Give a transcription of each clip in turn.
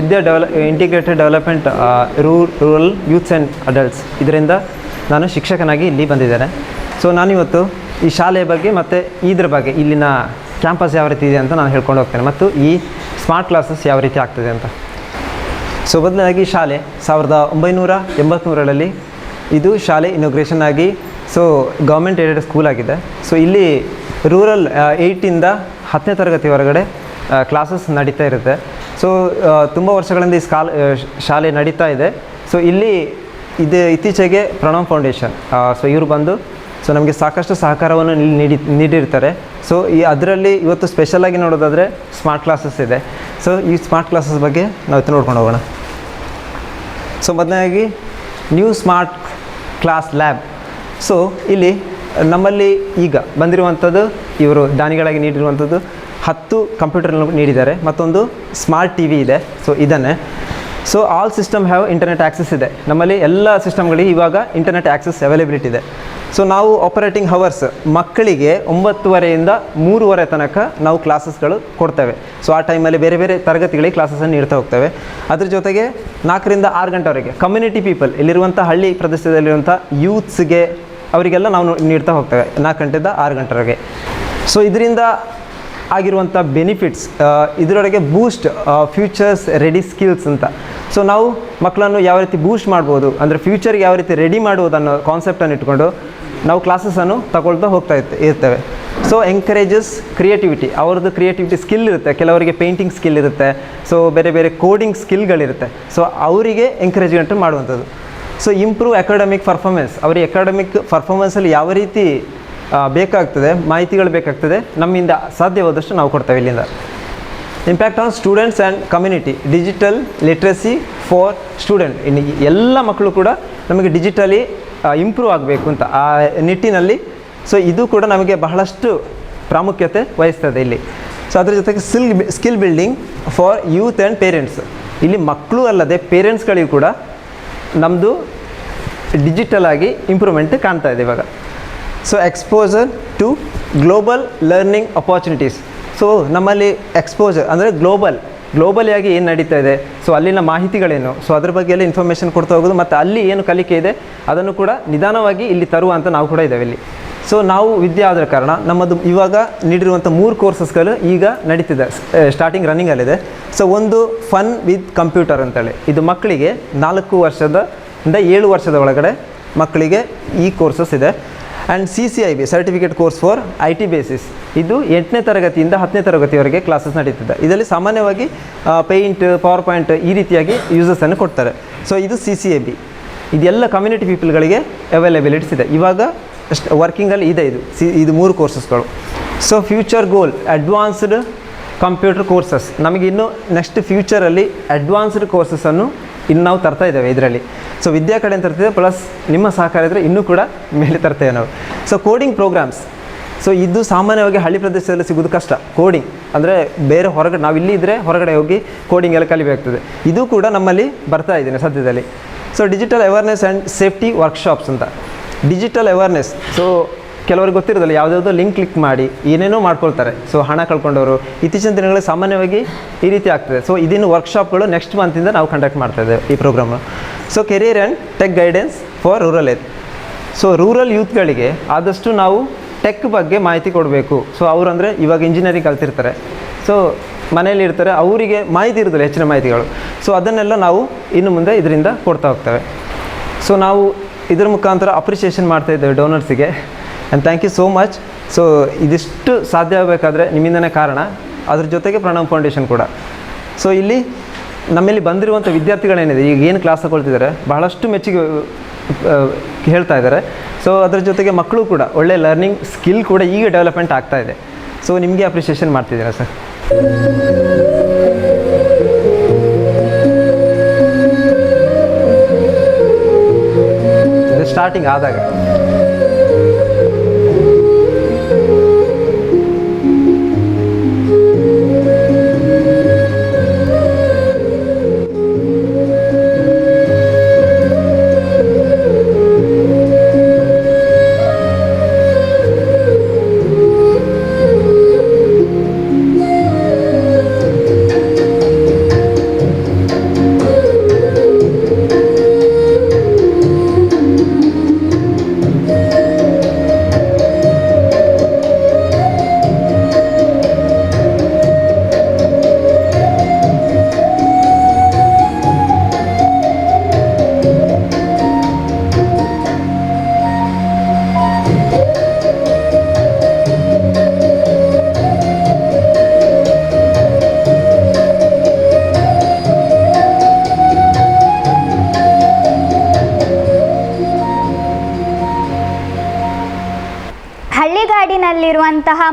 ವಿದ್ಯಾ ಡೆವಲ integrated development ರೂ rural youths and adults ಇದರಿಂದ ನಾನು ಶಿಕ್ಷಕನಾಗಿ ಇಲ್ಲಿ ಬಂದಿದ್ದೇನೆ. ಸೊ ನಾನಿವತ್ತು ಈ ಶಾಲೆಯ ಬಗ್ಗೆ ಮತ್ತು ಇದ್ರ ಬಗ್ಗೆ, ಇಲ್ಲಿನ ಕ್ಯಾಂಪಸ್ ಯಾವ ರೀತಿ ಇದೆ ಅಂತ ನಾನು ಹೇಳ್ಕೊಂಡು ಹೋಗ್ತೇನೆ. ಮತ್ತು ಈ ಸ್ಮಾರ್ಟ್ ಕ್ಲಾಸಸ್ ಯಾವ ರೀತಿ ಆಗ್ತದೆ ಅಂತ. ಸೊ ಮೊದಲನೇದಾಗಿ ಶಾಲೆ ಸಾವಿರದ ಒಂಬೈನೂರ ಎಂಬತ್ತ್ಮೂರರಲ್ಲಿ ಇದು ಶಾಲೆ ಇನೋಗ್ರೇಷನ್ ಆಗಿ ಸೊ ಗೌರ್ಮೆಂಟ್ ಏಡೆಡ್ ಸ್ಕೂಲ್ ಆಗಿದೆ. ಸೊ ಇಲ್ಲಿ ರೂರಲ್ ಏಯ್ಟಿಂದ ಹತ್ತನೇ ತರಗತಿ ಹೊರಗಡೆ ಕ್ಲಾಸಸ್ ನಡೀತಾ ಇರುತ್ತೆ. ಸೊ ತುಂಬ ವರ್ಷಗಳಿಂದ ಈ ಸ್ಕಾಲ್ ಶಾಲೆ ನಡೀತಾ ಇದೆ. ಸೊ ಇಲ್ಲಿ ಇದು ಇತ್ತೀಚೆಗೆ ಪ್ರಣವ್ ಫೌಂಡೇಶನ್. ಸೊ ಇವರು ಬಂದು ಸೊ ನಮಗೆ ಸಾಕಷ್ಟು ಸಹಕಾರವನ್ನು ನೀಡಿ, ನೀಡಿರ್ತಾರೆ. ಸೊ ಈ ಅದರಲ್ಲಿ ಇವತ್ತು ಸ್ಪೆಷಲಾಗಿ ನೋಡೋದಾದರೆ ಸ್ಮಾರ್ಟ್ ಕ್ಲಾಸಸ್ ಇದೆ. ಸೊ ಈ ಸ್ಮಾರ್ಟ್ ಕ್ಲಾಸಸ್ ಬಗ್ಗೆ ನಾವು ಇತ್ತು ನೋಡ್ಕೊಂಡು ಹೋಗೋಣ. ಸೊ ಮೊದಲನೇದಾಗಿ new smart class lab so ಇಲ್ಲಿ ನಮ್ಮಲ್ಲಿ ಈಗ ಬಂದಿರುವಂಥದ್ದು ಇವರು ದಾನಿಗಳಾಗಿ ನೀಡಿರುವಂಥದ್ದು ಹತ್ತು ಕಂಪ್ಯೂಟರ್ ನೀಡಿದ್ದಾರೆ. ಮತ್ತೊಂದು ಸ್ಮಾರ್ಟ್ ಟಿ ವಿ ಇದೆ. ಸೊ ಇದನ್ನೇ. So all system have internet access ಇದೆ. ನಮ್ಮಲ್ಲಿ ಎಲ್ಲ ಸಿಸ್ಟಮ್ಗಳಿಗೆ ಇವಾಗ ಇಂಟರ್ನೆಟ್ ಆ್ಯಕ್ಸಸ್ ಅವೈಲೇಬಿಲಿಟಿ ಇದೆ. ಸೊ ನಾವು ಆಪರೇಟಿಂಗ್ ಹವರ್ಸ್ ಮಕ್ಕಳಿಗೆ ಒಂಬತ್ತುವರೆಯಿಂದ ಮೂರುವರೆ ತನಕ ನಾವು ಕ್ಲಾಸಸ್ಗಳು ಕೊಡ್ತೇವೆ. ಸೊ ಆ ಟೈಮಲ್ಲಿ ಬೇರೆ ಬೇರೆ ತರಗತಿಗಳಿಗೆ ಕ್ಲಾಸಸನ್ನು ನೀಡ್ತಾ ಹೋಗ್ತೇವೆ. ಅದ್ರ ಜೊತೆಗೆ ನಾಲ್ಕರಿಂದ ಆರು ಗಂಟೆವರೆಗೆ ಕಮ್ಯುನಿಟಿ ಪೀಪಲ್ ಇಲ್ಲಿರುವಂಥ ಹಳ್ಳಿ ಪ್ರದೇಶದಲ್ಲಿರುವಂಥ ಯೂತ್ಸ್ಗೆ ಅವರಿಗೆಲ್ಲ ನಾವು ನೀಡ್ತಾ ಹೋಗ್ತೇವೆ. ನಾಲ್ಕು ಗಂಟೆಯಿಂದ ಆರು ಗಂಟೆವರೆಗೆ. ಸೊ ಇದರಿಂದ ಆಗಿರುವಂಥ ಬೆನಿಫಿಟ್ಸ್ ಇದರೊಳಗೆ ಬೂಸ್ಟ್ ಫ್ಯೂಚರ್ಸ್ ರೆಡಿ ಸ್ಕಿಲ್ಸ್ ಅಂತ. ಸೊ ನಾವು ಮಕ್ಕಳನ್ನು ಯಾವ ರೀತಿ ಬೂಸ್ಟ್ ಮಾಡ್ಬೋದು, ಅಂದರೆ ಫ್ಯೂಚರ್ಗೆ ಯಾವ ರೀತಿ ರೆಡಿ ಅನ್ನೋ ಕಾನ್ಸೆಪ್ಟನ್ನು ಇಟ್ಕೊಂಡು ನಾವು ಕ್ಲಾಸಸನ್ನು ತಗೊಳ್ತಾ ಹೋಗ್ತಾ ಇರ್ತೆ, ಇರ್ತೇವೆ. ಸೊ ಎಂಕರೇಜಸ್ ಕ್ರಿಯೇಟಿವಿಟಿ ಅವ್ರದ್ದು ಕ್ರಿಯೇಟಿವಿಟಿ ಸ್ಕಿಲ್ ಇರುತ್ತೆ. ಕೆಲವರಿಗೆ ಪೇಂಟಿಂಗ್ ಸ್ಕಿಲ್ ಇರುತ್ತೆ. ಸೊ ಬೇರೆ ಬೇರೆ ಕೋಡಿಂಗ್ ಸ್ಕಿಲ್ಗಳಿರುತ್ತೆ ಸೊ ಅವರಿಗೆ ಎಂಕರೇಜ್ಮೆಂಟ್ ಮಾಡುವಂಥದ್ದು. ಸೊ ಇಂಪ್ರೂವ್ ಅಕಾಡೆಮಿಕ್ ಪರ್ಫಾರ್ಮೆನ್ಸ್ ಅವರಿಗೆ ಅಕಾಡೆಮಿಕ್ ಪರ್ಫಾರ್ಮೆನ್ಸಲ್ಲಿ ಯಾವ ರೀತಿ ಬೇಕಾಗ್ತದೆ, ಮಾಹಿತಿಗಳು ಬೇಕಾಗ್ತದೆ, ನಮ್ಮಿಂದ ಸಾಧ್ಯವಾದಷ್ಟು ನಾವು ಕೊಡ್ತೇವೆ ಇಲ್ಲಿಂದ. Impact on students and community digital literacy for student ಇನ್ನು ಎಲ್ಲ ಮಕ್ಕಳು ಕೂಡ ನಮಗೆ ಡಿಜಿಟಲಿ ಇಂಪ್ರೂವ್ ಆಗಬೇಕು ಅಂತ ಆ ನಿಟ್ಟಿನಲ್ಲಿ. ಸೊ ಇದು ಕೂಡ ನಮಗೆ ಬಹಳಷ್ಟು ಪ್ರಾಮುಖ್ಯತೆ ವಹಿಸ್ತದೆ ಇಲ್ಲಿ. ಸೊ ಅದರ ಜೊತೆಗೆ skill skill building for youth and parents ಇಲ್ಲಿ ಮಕ್ಕಳು ಅಲ್ಲದೆ ಪೇರೆಂಟ್ಸ್ಗಳಿಗೂ ಕೂಡ ನಮ್ಮದು ಡಿಜಿಟಲ್ ಆಗಿ ಇಂಪ್ರೂವ್ಮೆಂಟ್ ಕಾಣ್ತಾ ಇದೆ ಇವಾಗ. So exposure to global learning opportunities so ನಮ್ಮಲ್ಲಿ ಎಕ್ಸ್ಪೋಜರ್ ಅಂದರೆ ಗ್ಲೋಬಲ್ ಗ್ಲೋಬಲಿ ಆಗಿ ಏನು ನಡೀತಾ ಇದೆ? ಸೊ ಅಲ್ಲಿನ ಮಾಹಿತಿಗಳೇನು? ಸೊ ಅದ್ರ ಬಗ್ಗೆ ಎಲ್ಲ ಇನ್ಫಾರ್ಮೇಷನ್ ಕೊಡ್ತಾ ಹೋಗೋದು ಮತ್ತು ಅಲ್ಲಿ ಏನು ಕಲಿಕೆ ಇದೆ? ಅದನ್ನು ಕೂಡ ನಿಧಾನವಾಗಿ ಇಲ್ಲಿ ತರುವ ಅಂತ ನಾವು ಕೂಡ ಇದ್ದೇವೆ ಇಲ್ಲಿ. ಸೊ ನಾವು ವಿದ್ಯೆ ಆದ ಕಾರಣ ನಮ್ಮದು ಇವಾಗ ನೀಡಿರುವಂಥ ಮೂರು ಕೋರ್ಸಸ್ಗಳು ಈಗ ನಡೀತಿದೆ. ಸ್ಟಾರ್ಟಿಂಗ್ ರನ್ನಿಂಗಲ್ಲಿದೆ ಸೊ ಒಂದು ಫನ್ ವಿತ್ ಕಂಪ್ಯೂಟರ್ ಅಂತೇಳಿ. ಇದು ಮಕ್ಕಳಿಗೆ ನಾಲ್ಕು ವರ್ಷದ ಇಂದ ಏಳು ವರ್ಷದ ಒಳಗಡೆ ಮಕ್ಕಳಿಗೆ ಈ ಕೋರ್ಸಸ್ ಇದೆ. And C C I B certificate course for I T basis ಇದು ಎಂಟನೇ ತರಗತಿಯಿಂದ ಹತ್ತನೇ ತರಗತಿವರೆಗೆ ಕ್ಲಾಸಸ್ ನಡೀತದೆ. ಇದರಲ್ಲಿ ಸಾಮಾನ್ಯವಾಗಿ ಪೇಂಟ್ ಪವರ್ ಪಾಯಿಂಟ್ ಈ ರೀತಿಯಾಗಿ ಯೂಸಸನ್ನು ಕೊಡ್ತಾರೆ. ಸೊ ಇದು ಸಿ ಸಿ ಐ ಬಿ ಇದೆಲ್ಲ ಕಮ್ಯುನಿಟಿ ಪೀಪಲ್ಗಳಿಗೆ ಅವೈಲೇಬಿಲಿಟೀಸ್ ಇದೆ. ಇವಾಗ ವರ್ಕಿಂಗಲ್ಲಿ ಇದೆ ಇದು. ಸಿ, ಇದು ಮೂರು ಕೋರ್ಸಸ್ಗಳು so future goal advanced computer courses ನಮಗೆ ನೆಕ್ಸ್ಟ್ ಫ್ಯೂಚರಲ್ಲಿ ಅಡ್ವಾನ್ಸ್ಡ್ ಕೋರ್ಸಸನ್ನು ಇನ್ನು ನಾವು ತರ್ತಾ ಇದ್ದೇವೆ ಇದರಲ್ಲಿ. ಸೊ ವಿದ್ಯಾ ಕಡೆ ತರ್ತಿದ್ದೇವೆ ಪ್ಲಸ್ ನಿಮ್ಮ ಸಹಕಾರ ಇದ್ದರೆ ಇನ್ನೂ ಕೂಡ ಮೇಲೆ ತರ್ತೇವೆ ನಾವು. ಸೊ ಕೋಡಿಂಗ್ ಪ್ರೋಗ್ರಾಮ್ಸ್ ಸೊ ಇದು ಸಾಮಾನ್ಯವಾಗಿ ಹಳ್ಳಿ ಪ್ರದೇಶದಲ್ಲಿ ಸಿಗೋದು ಕಷ್ಟ. ಕೋಡಿಂಗ್ ಅಂದರೆ ಬೇರೆ ಹೊರಗಡೆ ನಾವು ಇಲ್ಲಿ ಇದ್ದರೆ ಹೊರಗಡೆ ಹೋಗಿ ಕೋಡಿಂಗ್ ಎಲ್ಲ ಕಲಿಬೇಕಾಗ್ತದೆ. ಇದು ಕೂಡ ನಮ್ಮಲ್ಲಿ ಬರ್ತಾ ಇದ್ದೀನಿ ಸದ್ಯದಲ್ಲಿ. So digital awareness and safety workshops ಅಂತ. ಡಿಜಿಟಲ್ ಅವೇರ್ನೆಸ್ ಸೊ ಕೆಲವ್ರಿಗೆ ಗೊತ್ತಿರೋದಿಲ್ಲ, ಯಾವುದಾದ್ರು ಲಿಂಕ್ ಕ್ಲಿಕ್ ಮಾಡಿ, ಏನೇನೋ ಮಾಡ್ಕೊಳ್ತಾರೆ. ಸೊ ಹಣ ಕಳ್ಕೊಂಡವರು, ಇತ್ತೀಚಿನ ದಿನಗಳಲ್ಲಿ ಸಾಮಾನ್ಯವಾಗಿ ಈ ರೀತಿ ಆಗ್ತದೆ. ಸೊ ಇದನ್ನು ವರ್ಕ್ಶಾಪ್ಗಳು ನೆಕ್ಸ್ಟ್ ಮಂತಿಂದ ನಾವು ಕಂಡಕ್ಟ್ ಮಾಡ್ತಾ ಇದ್ದೇವೆ ಈ programme so career and tech guidance for rural youth so rural ಯೂತ್ಗಳಿಗೆ ಆದಷ್ಟು ನಾವು ಟೆಕ್ ಬಗ್ಗೆ ಮಾಹಿತಿ ಕೊಡಬೇಕು. ಸೊ ಅವರಂದರೆ ಇವಾಗ ಇಂಜಿನಿಯರಿಂಗ್ ಕಲ್ತಿರ್ತಾರೆ. ಸೊ ಮನೆಯಲ್ಲಿ ಇರ್ತಾರೆ, ಅವರಿಗೆ ಮಾಹಿತಿ ಇರೋದಿಲ್ಲ ಹೆಚ್ಚಿನ ಮಾಹಿತಿಗಳು. ಸೊ ಅದನ್ನೆಲ್ಲ ನಾವು ಇನ್ನು ಮುಂದೆ ಇದರಿಂದ ಕೊಡ್ತಾ ಹೋಗ್ತೇವೆ. ಸೊ ನಾವು ಇದರ ಮುಖಾಂತರ ಅಪ್ರಿಷಿಯೇಷನ್ ಮಾಡ್ತಾ ಇದ್ದೇವೆ ಡೋನರ್ಸಿಗೆ and thank you so much so ಇದಿಷ್ಟು ಸಾಧ್ಯ ಆಗಬೇಕಾದ್ರೆ ನಿಮ್ಮಿಂದನೇ ಕಾರಣ, ಅದ್ರ ಜೊತೆಗೆ ಪ್ರಣಮ್ ಫೌಂಡೇಶನ್ ಕೂಡ. ಸೊ ಇಲ್ಲಿ ನಮ್ಮಲ್ಲಿ ಬಂದಿರುವಂಥ ವಿದ್ಯಾರ್ಥಿಗಳೇನಿದೆ, ಈಗ ಏನು ಕ್ಲಾಸ್ ತಗೊಳ್ತಿದ್ದಾರೆ, ಬಹಳಷ್ಟು ಮೆಚ್ಚುಗೆ ಹೇಳ್ತಾ ಇದ್ದಾರೆ. ಸೊ ಅದ್ರ ಜೊತೆಗೆ ಮಕ್ಕಳು ಕೂಡ, ಒಳ್ಳೆ ಲರ್ನಿಂಗ್ ಸ್ಕಿಲ್ ಕೂಡ ಈಗ ಡೆವಲಪ್ಮೆಂಟ್ ಆಗ್ತಾ ಇದೆ. ಸೊ ನಿಮಗೆ ಅಪ್ರಿಷಿಯೇಷನ್ ಮಾಡ್ತಿದ್ದೀರಾ ಸರ್ ಸ್ಟಾರ್ಟಿಂಗ್ ಆದಾಗ.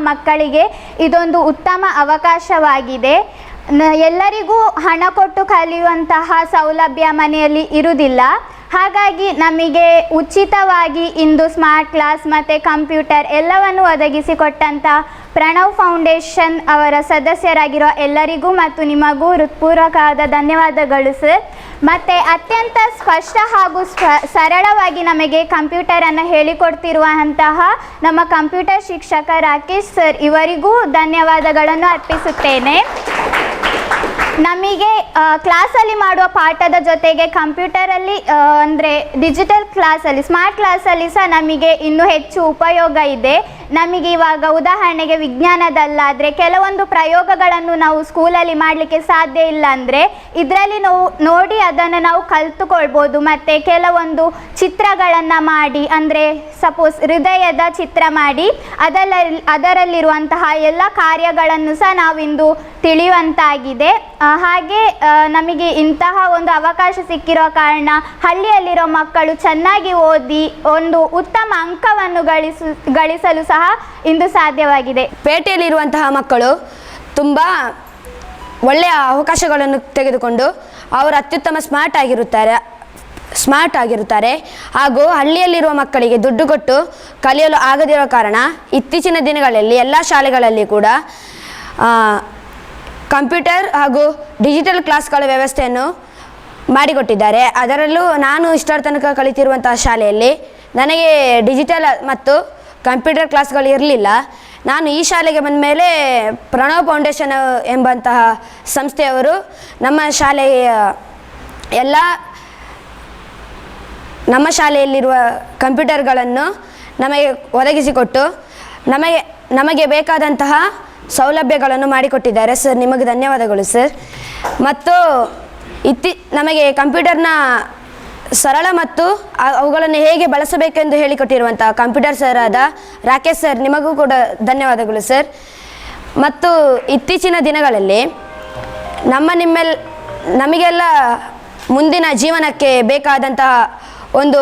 ಮಕ್ಕಳಿಗೆ ಇದೊಂದು ಉತ್ತಮ ಅವಕಾಶವಾಗಿದೆ. ಎಲ್ಲರಿಗೂ ಹಣ ಕೊಟ್ಟು ಕಲಿಯುವಂತಹ ಸೌಲಭ್ಯ ಮನೆಯಲ್ಲಿ ಇರುವುದಿಲ್ಲ. ಹಾಗಾಗಿ ನಮಗೆ ಉಚಿತವಾಗಿ ಇಂದು ಸ್ಮಾರ್ಟ್ ಕ್ಲಾಸ್ ಮತ್ತು ಕಂಪ್ಯೂಟರ್ ಎಲ್ಲವನ್ನು ಒದಗಿಸಿಕೊಟ್ಟಂಥ ಪ್ರಣವ್ ಫೌಂಡೇಶನ್ ಅವರ ಸದಸ್ಯರಾಗಿರೋ ಎಲ್ಲರಿಗೂ ಮತ್ತು ನಿಮಗೂ ಹೃತ್ಪೂರ್ವಕವಾದ ಧನ್ಯವಾದಗಳು, ಸರ್. ಮತ್ತು ಅತ್ಯಂತ ಸ್ಪಷ್ಟ ಹಾಗೂ ಸರಳವಾಗಿ ನಮಗೆ ಕಂಪ್ಯೂಟರನ್ನು ಹೇಳಿಕೊಡ್ತಿರುವಂತಹ ನಮ್ಮ ಕಂಪ್ಯೂಟರ್ ಶಿಕ್ಷಕ ರಾಕೇಶ್ ಸರ್, ಇವರಿಗೂ ಧನ್ಯವಾದಗಳನ್ನು ಅರ್ಪಿಸುತ್ತೇನೆ. ನಮಗೆ ಕ್ಲಾಸಲ್ಲಿ ಮಾಡುವ ಪಾಠದ ಜೊತೆಗೆ ಕಂಪ್ಯೂಟರಲ್ಲಿ ಅಂದರೆ ಡಿಜಿಟಲ್ ಕ್ಲಾಸಲ್ಲಿ ಸ್ಮಾರ್ಟ್ ಕ್ಲಾಸಲ್ಲಿ ಸಹ ನಮಗೆ ಇನ್ನೂ ಹೆಚ್ಚು ಉಪಯೋಗ ಇದೆ. ನಮಗೆ ಇವಾಗ ಉದಾಹರಣೆಗೆ ವಿಜ್ಞಾನದಲ್ಲಾದರೆ ಕೆಲವೊಂದು ಪ್ರಯೋಗಗಳನ್ನು ನಾವು ಸ್ಕೂಲಲ್ಲಿ ಮಾಡಲಿಕ್ಕೆ ಸಾಧ್ಯ ಇಲ್ಲ ಅಂದರೆ ಇದರಲ್ಲಿ ನಾವು ನೋಡಿ ಅದನ್ನು ನಾವು ಕಲ್ತುಕೊಳ್ಬೋದು. ಮತ್ತು ಕೆಲವೊಂದು ಚಿತ್ರಗಳನ್ನು ಮಾಡಿ, ಅಂದರೆ ಸಪೋಸ್ ಹೃದಯದ ಚಿತ್ರ ಮಾಡಿ ಅದಲ್ಲ ಅದರಲ್ಲಿರುವಂತಹ ಎಲ್ಲ ಕಾರ್ಯಗಳನ್ನು ಸಹ ನಾವಿಂದು ತಿಳಿಯುವಂತಾಗಿದೆ. ಹಾಗೆ ನಮಗೆ ಇಂತಹ ಒಂದು ಅವಕಾಶ ಸಿಕ್ಕಿರೋ ಕಾರಣ ಹಳ್ಳಿಯಲ್ಲಿರೋ ಮಕ್ಕಳು ಚೆನ್ನಾಗಿ ಓದಿ ಒಂದು ಉತ್ತಮ ಅಂಕವನ್ನು ಗಳಿಸು, ಗಳಿಸಲು ಸಹ ಇಂದು ಸಾಧ್ಯವಾಗಿದೆ. ಪೇಟೆಯಲ್ಲಿರುವಂತಹ ಮಕ್ಕಳು ತುಂಬ ಒಳ್ಳೆಯ ಅವಕಾಶಗಳನ್ನು ತೆಗೆದುಕೊಂಡು ಅವರು ಅತ್ಯುತ್ತಮ ಸ್ಮಾರ್ಟ್ ಆಗಿರುತ್ತಾರೆ ಸ್ಮಾರ್ಟ್ ಆಗಿರುತ್ತಾರೆ. ಹಾಗೂ ಹಳ್ಳಿಯಲ್ಲಿರುವ ಮಕ್ಕಳಿಗೆ ದುಡ್ಡು ಕೊಟ್ಟು ಕಲಿಯಲು ಆಗದಿರೋ ಕಾರಣ ಇತ್ತೀಚಿನ ದಿನಗಳಲ್ಲಿ ಎಲ್ಲ ಶಾಲೆಗಳಲ್ಲಿ ಕೂಡ ಕಂಪ್ಯೂಟರ್ ಹಾಗೂ ಡಿಜಿಟಲ್ ಕ್ಲಾಸ್ಗಳ ವ್ಯವಸ್ಥೆಯನ್ನು ಮಾಡಿಕೊಟ್ಟಿದ್ದಾರೆ. ಅದರಲ್ಲೂ ನಾನು ಇಷ್ಟರ ತನಕ ಕಲಿತಿರುವಂತಹ ಶಾಲೆಯಲ್ಲಿ ನನಗೆ ಡಿಜಿಟಲ್ ಮತ್ತು ಕಂಪ್ಯೂಟರ್ ಕ್ಲಾಸ್ಗಳು ಇರಲಿಲ್ಲ. ನಾನು ಈ ಶಾಲೆಗೆ ಬಂದ ಮೇಲೆ ಪ್ರಣವ್ ಫೌಂಡೇಶನ್ ಎಂಬಂತಹ ಸಂಸ್ಥೆಯವರು ನಮ್ಮ ಶಾಲೆಯ ಎಲ್ಲ ನಮ್ಮ ಶಾಲೆಯಲ್ಲಿರುವ ಕಂಪ್ಯೂಟರ್ಗಳನ್ನು ನಮಗೆ ಒದಗಿಸಿಕೊಟ್ಟು ನಮಗೆ ನಮಗೆ ಬೇಕಾದಂತಹ ಸೌಲಭ್ಯಗಳನ್ನು ಮಾಡಿಕೊಟ್ಟಿದ್ದಾರೆ. ಸರ್, ನಿಮಗೆ ಧನ್ಯವಾದಗಳು ಸರ್. ಮತ್ತು ಇತ್ತಿ, ನಮಗೆ ಕಂಪ್ಯೂಟರ್ನ ಸರಳ ಮತ್ತು ಅವುಗಳನ್ನು ಹೇಗೆ ಬಳಸಬೇಕೆಂದು ಹೇಳಿಕೊಟ್ಟಿರುವಂತಹ ಕಂಪ್ಯೂಟರ್ ಸರ್ ಆದ ರಾಕೇಶ್ ಸರ್, ನಿಮಗೂ ಕೂಡ ಧನ್ಯವಾದಗಳು ಸರ್. ಮತ್ತು ಇತ್ತೀಚಿನ ದಿನಗಳಲ್ಲಿ ನಮ್ಮ ನಿಮ್ಮೆಲ್, ನಮಗೆಲ್ಲ ಮುಂದಿನ ಜೀವನಕ್ಕೆ ಬೇಕಾದಂತಹ ಒಂದು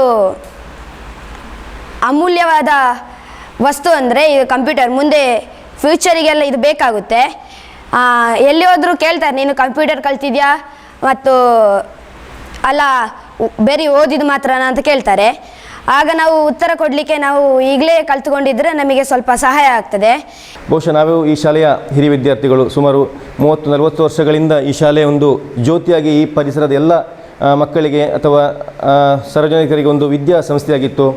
ಅಮೂಲ್ಯವಾದ ವಸ್ತು ಅಂದರೆ ಇದು ಕಂಪ್ಯೂಟರ್. ಮುಂದೆ ಫ್ಯೂಚರಿಗೆಲ್ಲ ಇದು ಬೇಕಾಗುತ್ತೆ. ಎಲ್ಲಿ ಹೋದರೂ ಕೇಳ್ತಾರೆ, ನೀನು ಕಂಪ್ಯೂಟರ್ ಕಲ್ತಿದ್ಯಾ? ಮತ್ತು ಅಲ್ಲ ಬರೀ ಓದಿದ್ದು ಮಾತ್ರನಾ ಅಂತ ಕೇಳ್ತಾರೆ. ಆಗ ನಾವು ಉತ್ತರ ಕೊಡಲಿಕ್ಕೆ ನಾವು ಈಗಲೇ ಕಲ್ತುಕೊಂಡಿದ್ರೆ ನಮಗೆ ಸ್ವಲ್ಪ ಸಹಾಯ ಆಗ್ತದೆ. ಬಹುಶಃ ನಾವು ಈ ಶಾಲೆಯ ಹಿರಿಯ ವಿದ್ಯಾರ್ಥಿಗಳು ಸುಮಾರು ಮೂವತ್ತು, ನಲವತ್ತು ವರ್ಷಗಳಿಂದ ಈ ಶಾಲೆಯ ಒಂದು ಜ್ಯೋತಿಯಾಗಿ ಈ ಪರಿಸರದ ಎಲ್ಲ ಮಕ್ಕಳಿಗೆ ಅಥವಾ ಸಾರ್ವಜನಿಕರಿಗೆ ಒಂದು ವಿದ್ಯಾ ಸಂಸ್ಥೆಯಾಗಿತ್ತು.